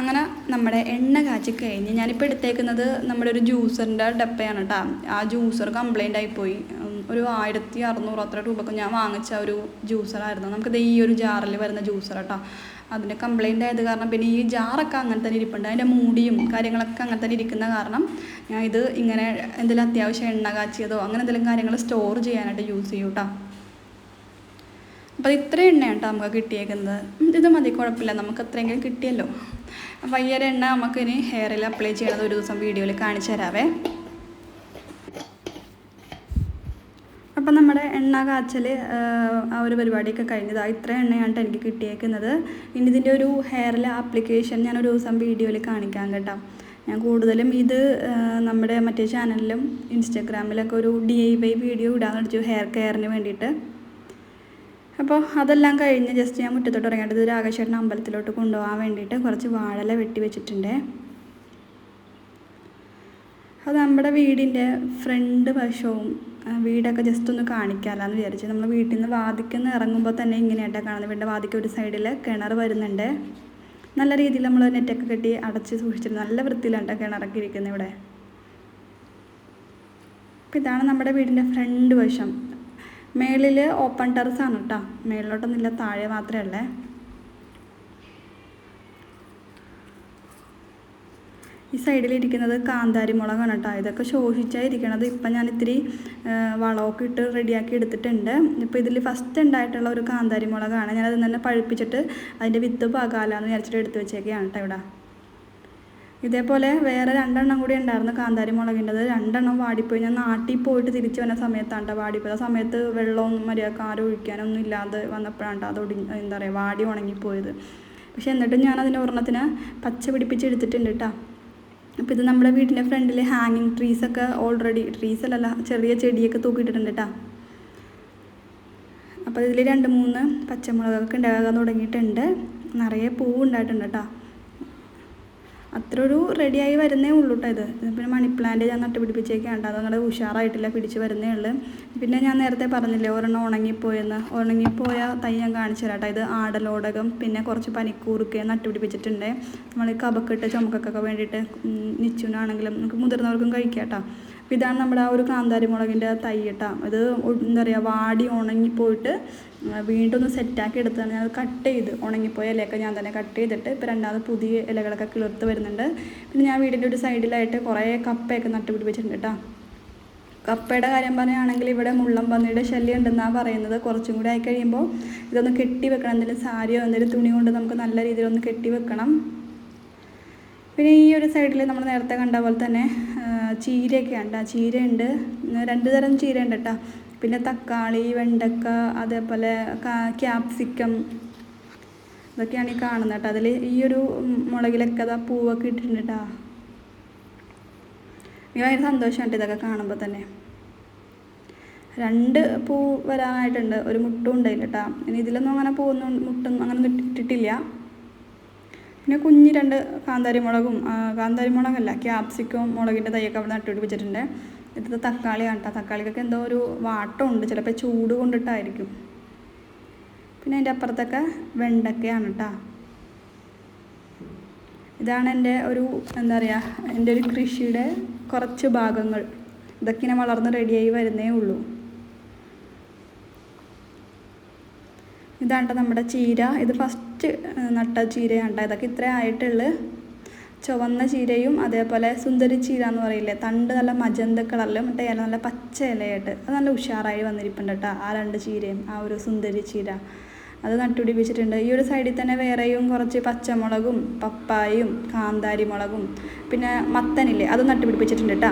അങ്ങനെ നമ്മുടെ എണ്ണ കാച്ചി കഴിഞ്ഞ് ഞാനിപ്പോൾ എടുത്തേക്കുന്നത് നമ്മുടെ ഒരു ജ്യൂസറിന്റെ ഡപ്പയാണ് കേട്ടോ ആ ജ്യൂസർ കംപ്ലൈന്റ് ആയിപ്പോയി ഒരു ആയിരത്തി അറുന്നൂറ് അത്ര രൂപക്ക് ഞാൻ വാങ്ങിച്ച ഒരു ജ്യൂസറായിരുന്നു. നമുക്കിത് ഈ ഒരു ജാറിൽ വരുന്ന ജ്യൂസർ കേട്ടോ അതിന്റെ കംപ്ലൈന്റ് ആയത് കാരണം പിന്നെ ഈ ജാറൊക്കെ അങ്ങനെ തന്നെ ഇരിപ്പുണ്ട്. അതിന്റെ മൂടിയും കാര്യങ്ങളൊക്കെ അങ്ങനെ തന്നെ ഇരിക്കുന്ന കാരണം ഞാൻ ഇത് ഇങ്ങനെ എന്തെങ്കിലും അത്യാവശ്യം എണ്ണ കാച്ചിയതോ അങ്ങനെ എന്തെങ്കിലും കാര്യങ്ങൾ സ്റ്റോർ ചെയ്യാനായിട്ട് യൂസ് ചെയ്യും കേട്ടോ അപ്പോൾ ഇത്ര എണ്ണയാണ് കേട്ടോ നമുക്ക് കിട്ടിയേക്കുന്നത്. ഇത് മതി കുഴപ്പമില്ല. നമുക്ക് എത്രയെങ്കിലും കിട്ടിയല്ലോ. അപ്പോൾ ഈ ഒരു എണ്ണ നമുക്കിനി ഹെയറിൽ അപ്ലൈ ചെയ്യണത് ഒരു ദിവസം വീഡിയോയിൽ കാണിച്ചു തരാവേ. അപ്പം നമ്മുടെ എണ്ണ കാച്ചൽ ആ ഒരു പരിപാടിയൊക്കെ കഴിഞ്ഞതാ. ഇത്ര എണ്ണയാണ് എനിക്ക് കിട്ടിയേക്കുന്നത്. ഇനി ഇതിന്റെ ഒരു ഹെയറിൽ ആപ്ലിക്കേഷൻ ഞാൻ ഒരു ദിവസം വീഡിയോയിൽ കാണിക്കാം കേട്ടോ. ഞാൻ കൂടുതലും ഇത് നമ്മുടെ മറ്റേ ചാനലിലും ഇൻസ്റ്റഗ്രാമിലൊക്കെ ഒരു ഡി ഐ വൈ വീഡിയോ ഇടാൻ പഠിച്ചു ഹെയർ കെയറിന് വേണ്ടിയിട്ട്. അപ്പോൾ അതെല്ലാം കഴിഞ്ഞ് ജസ്റ്റ് ഞാൻ മുറ്റത്തോട്ട് ഇറങ്ങിയിട്ട് ഇത് അമ്പലത്തിലോട്ട് കൊണ്ടുപോകാൻ വേണ്ടിയിട്ട് കുറച്ച് വാഴല വെട്ടി വെച്ചിട്ടുണ്ട്. അത് നമ്മുടെ വീടിന്റെ ഫ്രണ്ട് വശവും വീടൊക്കെ ജസ്റ്റ് ഒന്ന് കാണിക്കാമല്ലോ വിചാരിച്ചു. നമ്മൾ വീട്ടിൽ നിന്ന് വാതിക്കിൽ നിന്ന് ഇറങ്ങുമ്പോൾ തന്നെ ഇങ്ങനെയായിട്ടാണ് കാണുന്നത് വീടിന്റെ വാതിക്ക് ഒരു സൈഡിൽ കിണർ വരുന്നുണ്ട്. നല്ല രീതിയിൽ നമ്മൾ നെറ്റൊക്കെ കെട്ടി അടച്ച് സൂക്ഷിച്ചിട്ട് നല്ല വൃത്തിയിലാണ് കിണറൊക്കെ ഇരിക്കുന്നത് ഇവിടെ. അപ്പോൾ ഇതാണ് നമ്മുടെ വീടിന്റെ ഫ്രണ്ട് വശം. മേളിൽ ഓപ്പൺ ടെറസാണ് കേട്ടോ മേളിലോട്ടൊന്നുമില്ല താഴെ മാത്രമേ ഉള്ളേ. ഈ സൈഡിലിരിക്കുന്നത് കാന്താരി മുളകാണ് കേട്ടോ. ഇതൊക്കെ ശോഷിച്ചാണ് ഇരിക്കണത് ഇപ്പം ഞാൻ ഇത്തിരി വളമൊക്കെ ഇട്ട് റെഡിയാക്കി എടുത്തിട്ടുണ്ട്. ഇപ്പോൾ ഇതിൽ ഫസ്റ്റ് ഉണ്ടായിട്ടുള്ള ഒരു കാന്താരി മുളകാണ്. ഞാനത് തന്നെ പഴുപ്പിച്ചിട്ട് അതിന്റെ വിത്ത് പാകാലാന്ന് വിചാരിച്ചിട്ട് എടുത്ത് വെച്ചേക്കാണ് കേട്ടോ ഇവിടെ. ഇതേപോലെ വേറെ രണ്ടെണ്ണം കൂടി ഉണ്ടായിരുന്നു കാന്താരി മുളകിന്റെത്. രണ്ടെണ്ണം വാടിപ്പോയി. ഞാൻ നാട്ടിൽ പോയിട്ട് തിരിച്ചു വന്ന സമയത്താണ് വാടിപ്പോയത്. ആ സമയത്ത് വെള്ളവും മര്യാദയ്ക്ക് ആരും ഒഴിക്കാനൊന്നും ഇല്ലാതെ വന്നപ്പോഴാണ് അത് ഒടി എന്താ പറയുക വാടി ഉണങ്ങിപ്പോയത്. പക്ഷെ എന്നിട്ടും ഞാൻ അതിന്റെ ഒരെണ്ണത്തിന് പച്ച പിടിപ്പിച്ച് എടുത്തിട്ടുണ്ട് കേട്ടോ. അപ്പോൾ ഇത് നമ്മുടെ വീടിന്റെ ഫ്രണ്ടിൽ ഹാങ്ങിങ് ട്രീസൊക്കെ ഓൾറെഡി ട്രീസ് അല്ലല്ല ചെറിയ ചെടിയൊക്കെ തൂക്കിയിട്ടിട്ടുണ്ട് കേട്ടോ അപ്പോൾ ഇതിൽ രണ്ട് മൂന്ന് പച്ചമുളകൊക്കെ ഉണ്ടാകാൻ തുടങ്ങിയിട്ടുണ്ട്. നിറയെ പൂവ് ഉണ്ടായിട്ടുണ്ട് കേട്ടോ അത്ര ഒരു റെഡിയായി വരുന്നേ ഉള്ളൂ കേട്ടോ ഇത്. പിന്നെ മണി പ്ലാന്റ് ഞാൻ നട്ടുപിടിപ്പിച്ചേക്കാണ്ട് അത് അങ്ങോട്ട് ഉഷാറായിട്ടില്ല പിടിച്ച് വരുന്നേ ഉള്ളൂ. പിന്നെ ഞാൻ നേരത്തെ പറഞ്ഞില്ലേ ഒരെണ്ണം ഉണങ്ങിപ്പോയെന്ന്. ഉണങ്ങിപ്പോയ തൈ ഞാൻ കാണിച്ചു തരാം കേട്ടോ ഇത് ആടലോടകം പിന്നെ കുറച്ച് പനിക്കൂർക്ക നട്ടുപിടിപ്പിച്ചിട്ടുണ്ട്. നമ്മൾ ഈ കപക്കെട്ട് ചുമക്കൊക്കെ വേണ്ടിയിട്ട് നിച്ചുനാണെങ്കിലും നമുക്ക് മുതിർന്നവർക്കും കഴിക്കാം കേട്ടോ അപ്പോൾ ഇതാണ് നമ്മുടെ ആ ഒരു കാന്താരി മുളകിന്റെ തൈ കേട്ടോ ഇത് എന്താ പറയുക വാടി ഉണങ്ങിപ്പോയിട്ട് വീണ്ടും ഒന്ന് സെറ്റാക്കി എടുത്താണ് ഞാൻ കട്ട് ചെയ്ത് ഉണങ്ങിപ്പോയ ഇലയൊക്കെ ഞാൻ തന്നെ കട്ട് ചെയ്തിട്ട് ഇപ്പോൾ രണ്ടാമത് പുതിയ ഇലകളൊക്കെ കിളിർത്ത് വരുന്നുണ്ട്. പിന്നെ ഞാൻ വീടിന്റെ ഒരു സൈഡിലായിട്ട് കുറേ കപ്പയൊക്കെ നട്ടുപിടിപ്പിച്ചിട്ടുണ്ട് കേട്ടോ കപ്പയുടെ കാര്യം പറയുകയാണെങ്കിൽ ഇവിടെ മുള്ളം പന്നിയുടെ ശല്യം ഉണ്ടെന്നാണ് പറയുന്നത്. കുറച്ചും കൂടി ആയിക്കഴിയുമ്പോൾ ഇതൊന്ന് കെട്ടി വെക്കണം. എന്തെങ്കിലും സാരിയോ എന്തെങ്കിലും തുണി കൊണ്ട് നമുക്ക് നല്ല രീതിയിൽ ഒന്ന് കെട്ടി വെക്കണം. പിന്നെ ഈ ഒരു സൈഡിൽ നമ്മൾ നേരത്തെ കണ്ട പോലെ തന്നെ ചീരയൊക്കെ ഉണ്ട് ചീരയുണ്ട്. രണ്ട് തരം ചീര ഉണ്ട് കേട്ടോ പിന്നെ തക്കാളി വെണ്ടക്ക അതേപോലെ ക്യാപ്സിക്കം ഇതൊക്കെയാണ് ഈ കാണുന്നത് കേട്ടോ. അതിൽ ഈ ഒരു മുളകിലൊക്കെ അതാ പൂവൊക്കെ ഇട്ടിട്ടുണ്ട് കേട്ടോ. എനിക്ക് ഭയങ്കര സന്തോഷമുണ്ട് ഇതൊക്കെ കാണുമ്പോൾ തന്നെ. രണ്ട് പൂ വരാനായിട്ടുണ്ട്. ഒരു മുട്ടും ഉണ്ടായില്ല കേട്ടോ. ഇനി ഇതിലൊന്നും അങ്ങനെ പൂവൊന്നും മുട്ടും അങ്ങനെ ഇട്ടിട്ടില്ല. പിന്നെ കുഞ്ഞ് രണ്ട് കാന്താരി മുളകും കാന്താരി മുളകല്ല ക്യാപ്സിക്കും മുളകിന്റെ തൈയൊക്കെ അവിടെ നട്ടുപിടിപ്പിച്ചിട്ടുണ്ട് ഇത് തക്കാളിയാണ് കേട്ടോ തക്കാളിക്കൊക്കെ എന്തോ ഒരു വാട്ടമുണ്ട് ചിലപ്പോൾ ചൂട് കൊണ്ടിട്ടായിരിക്കും. പിന്നെ അതിന്റെ അപ്പുറത്തൊക്കെ വെണ്ടക്കയാണ് കേട്ടോ ഇതാണ് എന്റെ ഒരു എന്താ പറയുക എന്റെ ഒരു കൃഷിയുടെ കുറച്ച് ഭാഗങ്ങൾ. ഇതൊക്കെ ഇങ്ങനെ വളർന്ന് റെഡിയായി വരുന്നേ ഉള്ളൂ. ഇതാണ് നമ്മുടെ ചീര. ഇത് ഫസ്റ്റ് നട്ട ചീരയാണ്. ഇതൊക്കെ ഇത്ര ആയിട്ടുള്ളു. ചുവന്ന ചീരയും അതേപോലെ സുന്ദരി ചീര എന്ന് പറയില്ലേ തണ്ട് നല്ല മജന്ത കളറിലും മറ്റേ ഇല നല്ല പച്ച ഇലയായിട്ട് അത് നല്ല ഉഷാറായി വന്നിരിപ്പുണ്ട് കേട്ടോ ആ രണ്ട് ചീരയും ആ ഒരു സുന്ദരി ചീര. അത് നട്ടുപിടിപ്പിച്ചിട്ടുണ്ട്. ഈ ഒരു സൈഡിൽ തന്നെ വേറെയും കുറച്ച് പച്ചമുളകും പപ്പായും കാന്താരി മുളകും പിന്നെ മത്തനില്ലേ അത് നട്ടുപിടിപ്പിച്ചിട്ടുണ്ട് കേട്ടോ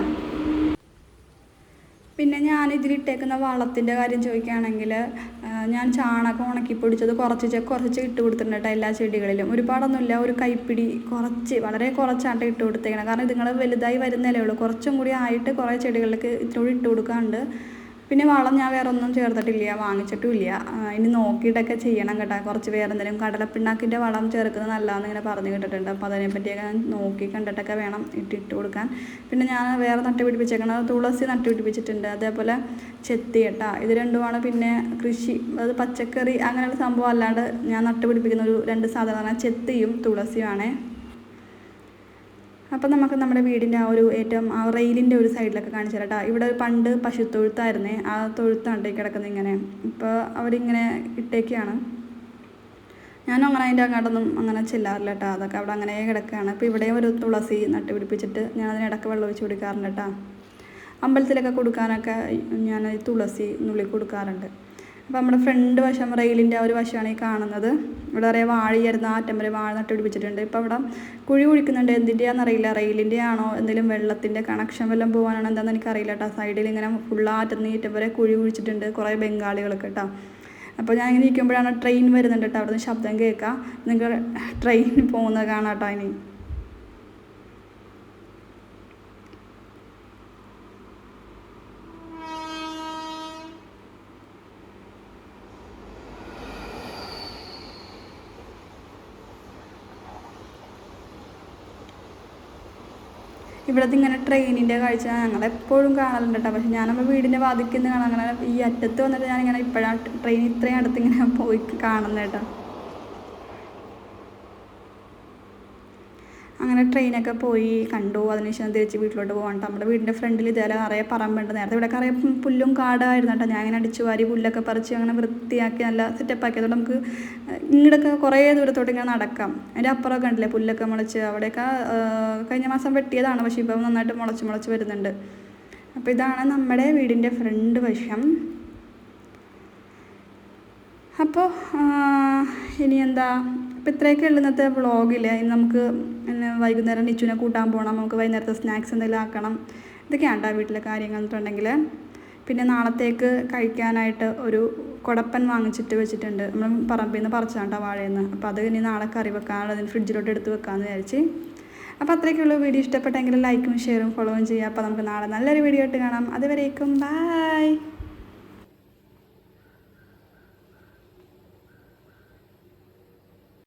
പിന്നെ ഞാൻ ഇതിലിട്ടേക്കുന്ന വളത്തിന്റെ കാര്യം ചോദിക്കുകയാണെങ്കിൽ ഞാൻ ചാണകം ഉണക്കി പൊടിച്ചത് കുറച്ച് കുറച്ച് ഇട്ട് കൊടുത്തിട്ടുണ്ട് കേട്ടോ എല്ലാ ചെടികളിലും. ഒരുപാടൊന്നുമില്ല ഒരു കൈപ്പിടി കുറച്ച് വളരെ കുറച്ചാണ് ഇട്ട് കൊടുത്തേക്കണം. കാരണം ഇതുങ്ങൾ വലുതായി വരുന്നല്ലേ ഉള്ളൂ. കുറച്ചും കൂടി ആയിട്ട് കുറേ ചെടികളിലേക്ക് കൂടി ഇട്ട് കൊടുക്കാറുണ്ട് പിന്നെ വളം ഞാൻ വേറെ ഒന്നും ചേർത്തിട്ടില്ല വാങ്ങിച്ചിട്ടുമില്ല. ഇനി നോക്കിയിട്ടൊക്കെ ചെയ്യണം കേട്ടോ. കുറച്ച് വേറെ എന്തെങ്കിലും കടലപ്പിണ്ണാക്കിന്റെ വളം ചേർക്കുന്നത് നല്ലതാണെന്ന് ഇങ്ങനെ പറഞ്ഞു കേട്ടിട്ടുണ്ട്. അപ്പോൾ അതിനെപ്പറ്റിയൊക്കെ ഞാൻ നോക്കി കണ്ടിട്ടൊക്കെ വേണം ഇട്ടിട്ട് കൊടുക്കാൻ. പിന്നെ ഞാൻ വേറെ നട്ടുപിടിപ്പിച്ചേക്കണത് തുളസി നട്ടുപിടിപ്പിച്ചിട്ടുണ്ട് അതേപോലെ ചെത്തി കേട്ടോ. ഇത് രണ്ടുമാണ് പിന്നെ കൃഷി അത് പച്ചക്കറി അങ്ങനെയുള്ള സംഭവം അല്ലാണ്ട് ഞാൻ നട്ടുപിടിപ്പിക്കുന്ന ഒരു രണ്ട് സാധനമാണ്. ചെത്തിയും തുളസിയുമാണേ. അപ്പം നമുക്ക് നമ്മുടെ വീടിന്റെ ആ ഒരു ഏറ്റവും ആ റെയിലിന്റെ ഒരു സൈഡിലൊക്കെ കാണിച്ചു തരാം ഇവിടെ പണ്ട് പശുത്തൊഴുത്തായിരുന്നേ ആ തൊഴുത്താണ് കിടക്കുന്നത് ഇങ്ങനെ. ഇപ്പോൾ അവരിങ്ങനെ ഇട്ടേക്കാണ്. ഞാനും അങ്ങനെ അതിന്റെ അങ്ങോട്ടൊന്നും അങ്ങനെ ചെല്ലാറില്ല കേട്ടോ അതൊക്കെ അവിടെ അങ്ങനെ കിടക്കുകയാണ്. അപ്പോൾ ഇവിടെയും ഒരു തുളസി നട്ട് പിടിപ്പിച്ചിട്ട് ഞാൻ അതിന് ഇടയ്ക്ക് വെള്ളം ഒഴിച്ച് കൊടുക്കാറുണ്ട് കേട്ടോ അമ്പലത്തിലൊക്കെ കൊടുക്കാനൊക്കെ ഞാൻ തുളസി നുള്ളി കൊടുക്കാറുണ്ട്. അപ്പോൾ നമ്മുടെ ഫ്രണ്ട് വശം റെയിലിന്റെ ആ ഒരു വശമാണ് ഈ കാണുന്നത്. ഇവിടെ അറിയാം വാഴയായിരുന്നു ആ അറ്റം വരെ വാഴ നട്ട് പിടിപ്പിച്ചിട്ടുണ്ട് ഇപ്പോൾ അവിടെ കുഴി കുഴിക്കുന്നുണ്ട്. എന്തിന്റെയാണെന്ന് അറിയില്ല. റെയിലിന്റെ ആണോ എന്തെങ്കിലും വെള്ളത്തിന്റെ കണക്ഷൻ വല്ലതും പോകാനാണോ? എന്താണെന്ന് എനിക്കറിയില്ല കേട്ടോ. സൈഡിൽ ഇങ്ങനെ ഫുള്ളാറ്റം നീറ്റം വരെ കുഴി കുഴിച്ചിട്ടുണ്ട്. കുറേ ബംഗാളികളൊക്കെ കേട്ടോ. അപ്പോൾ ഞാൻ ഇങ്ങനെ ഇരിക്കുമ്പോഴാണ് ട്രെയിൻ വരുന്നുണ്ട് കേട്ടോ. അവിടുന്ന് ശബ്ദം കേൾക്കാം. നിങ്ങൾ ട്രെയിൻ പോകുന്നത് കാണാം കേട്ടോ ഇനി. ഇവിടുത്തെ ഇങ്ങനെ ട്രെയിനിന്റെ കാഴ്ച ഞങ്ങൾ എപ്പോഴും കാണലുണ്ട് കേട്ടോ പക്ഷെ ഞാൻ വീടിന്റെ വാതിൽക്ക് നിന്ന് കാണാൻ അങ്ങനെ ഈ അറ്റത്ത് വന്നിട്ട് ഞാനിങ്ങനെ ഇപ്പോഴാണ് ട്രെയിൻ ഇത്രയും അടുത്ത് ഇങ്ങനെ പോയി കാണുന്നത് കേട്ടോ അങ്ങനെ ട്രെയിനൊക്കെ പോയി കണ്ടു. അതിനുശേഷം തിരിച്ച് വീട്ടിലോട്ട് പോകണ്ട നമ്മുടെ വീടിന്റെ ഫ്രണ്ടിൽ ഇതേപോലെ നിറയെ പറമ്പുണ്ട്. നേരത്തെ ഇവിടെ നിറയെ പുല്ലും കാടായിരുന്നു കേട്ടോ ഞാൻ അങ്ങനെ അടിച്ചു വാരി പുല്ലൊക്കെ പറിച്ച് അങ്ങനെ വൃത്തിയാക്കി നല്ല സെറ്റപ്പ് ആക്കി അതുകൊണ്ട് നമുക്ക് ഇങ്ങോട്ടൊക്കെ കുറേ ദൂരത്തോട്ട് ഇങ്ങനെ നടക്കാം. അതിന്റെ അപ്പുറമൊക്കെ ഉണ്ടല്ലേ പുല്ലൊക്കെ മുളച്ച്. അവിടെയൊക്കെ കഴിഞ്ഞ മാസം വെട്ടിയതാണ്. പക്ഷേ ഇപ്പം നന്നായിട്ട് മുളച്ച് മുളച്ച് വരുന്നുണ്ട്. അപ്പോൾ ഇതാണ് നമ്മുടെ വീടിന്റെ ഫ്രണ്ട് വശം. അപ്പോൾ ഇനി എന്താ? അപ്പോൾ ഇത്രയൊക്കെ ഉള്ളൂ ഇന്നത്തെ വ്ളോഗിൽ ഇനി നമുക്ക് പിന്നെ വൈകുന്നേരം നിച്ചുവിനെ കൂട്ടാൻ പോകണം നമുക്ക് വൈകുന്നേരത്തെ സ്നാക്സ് എന്തെങ്കിലും ആക്കണം. ഇതൊക്കെയാണ് കേട്ടോ വീട്ടിലെ കാര്യങ്ങൾ എന്നിട്ടുണ്ടെങ്കിൽ പിന്നെ നാളത്തേക്ക് കഴിക്കാനായിട്ട് ഒരു കുടപ്പൻ വാങ്ങിച്ചിട്ട് വെച്ചിട്ടുണ്ട്. നമ്മൾ പറമ്പിൽ നിന്ന് വാഴയിൽ നിന്ന് അപ്പോൾ അത് ഇനി നാളെ കറി വെക്കാനുള്ളതിന് ഫ്രിഡ്ജിലോട്ട് എടുത്ത് വെക്കാമെന്ന് വിചാരിച്ച്. അപ്പോൾ അത്രയ്ക്കുള്ളൂ വീഡിയോ ഇഷ്ടപ്പെട്ടെങ്കിൽ ലൈക്കും ഷെയറും ഫോളോവും ചെയ്യുക. അപ്പോൾ നമുക്ക് നാളെ നല്ലൊരു വീഡിയോ ആയിട്ട് കാണാം. അതുവരേക്കും ബായ്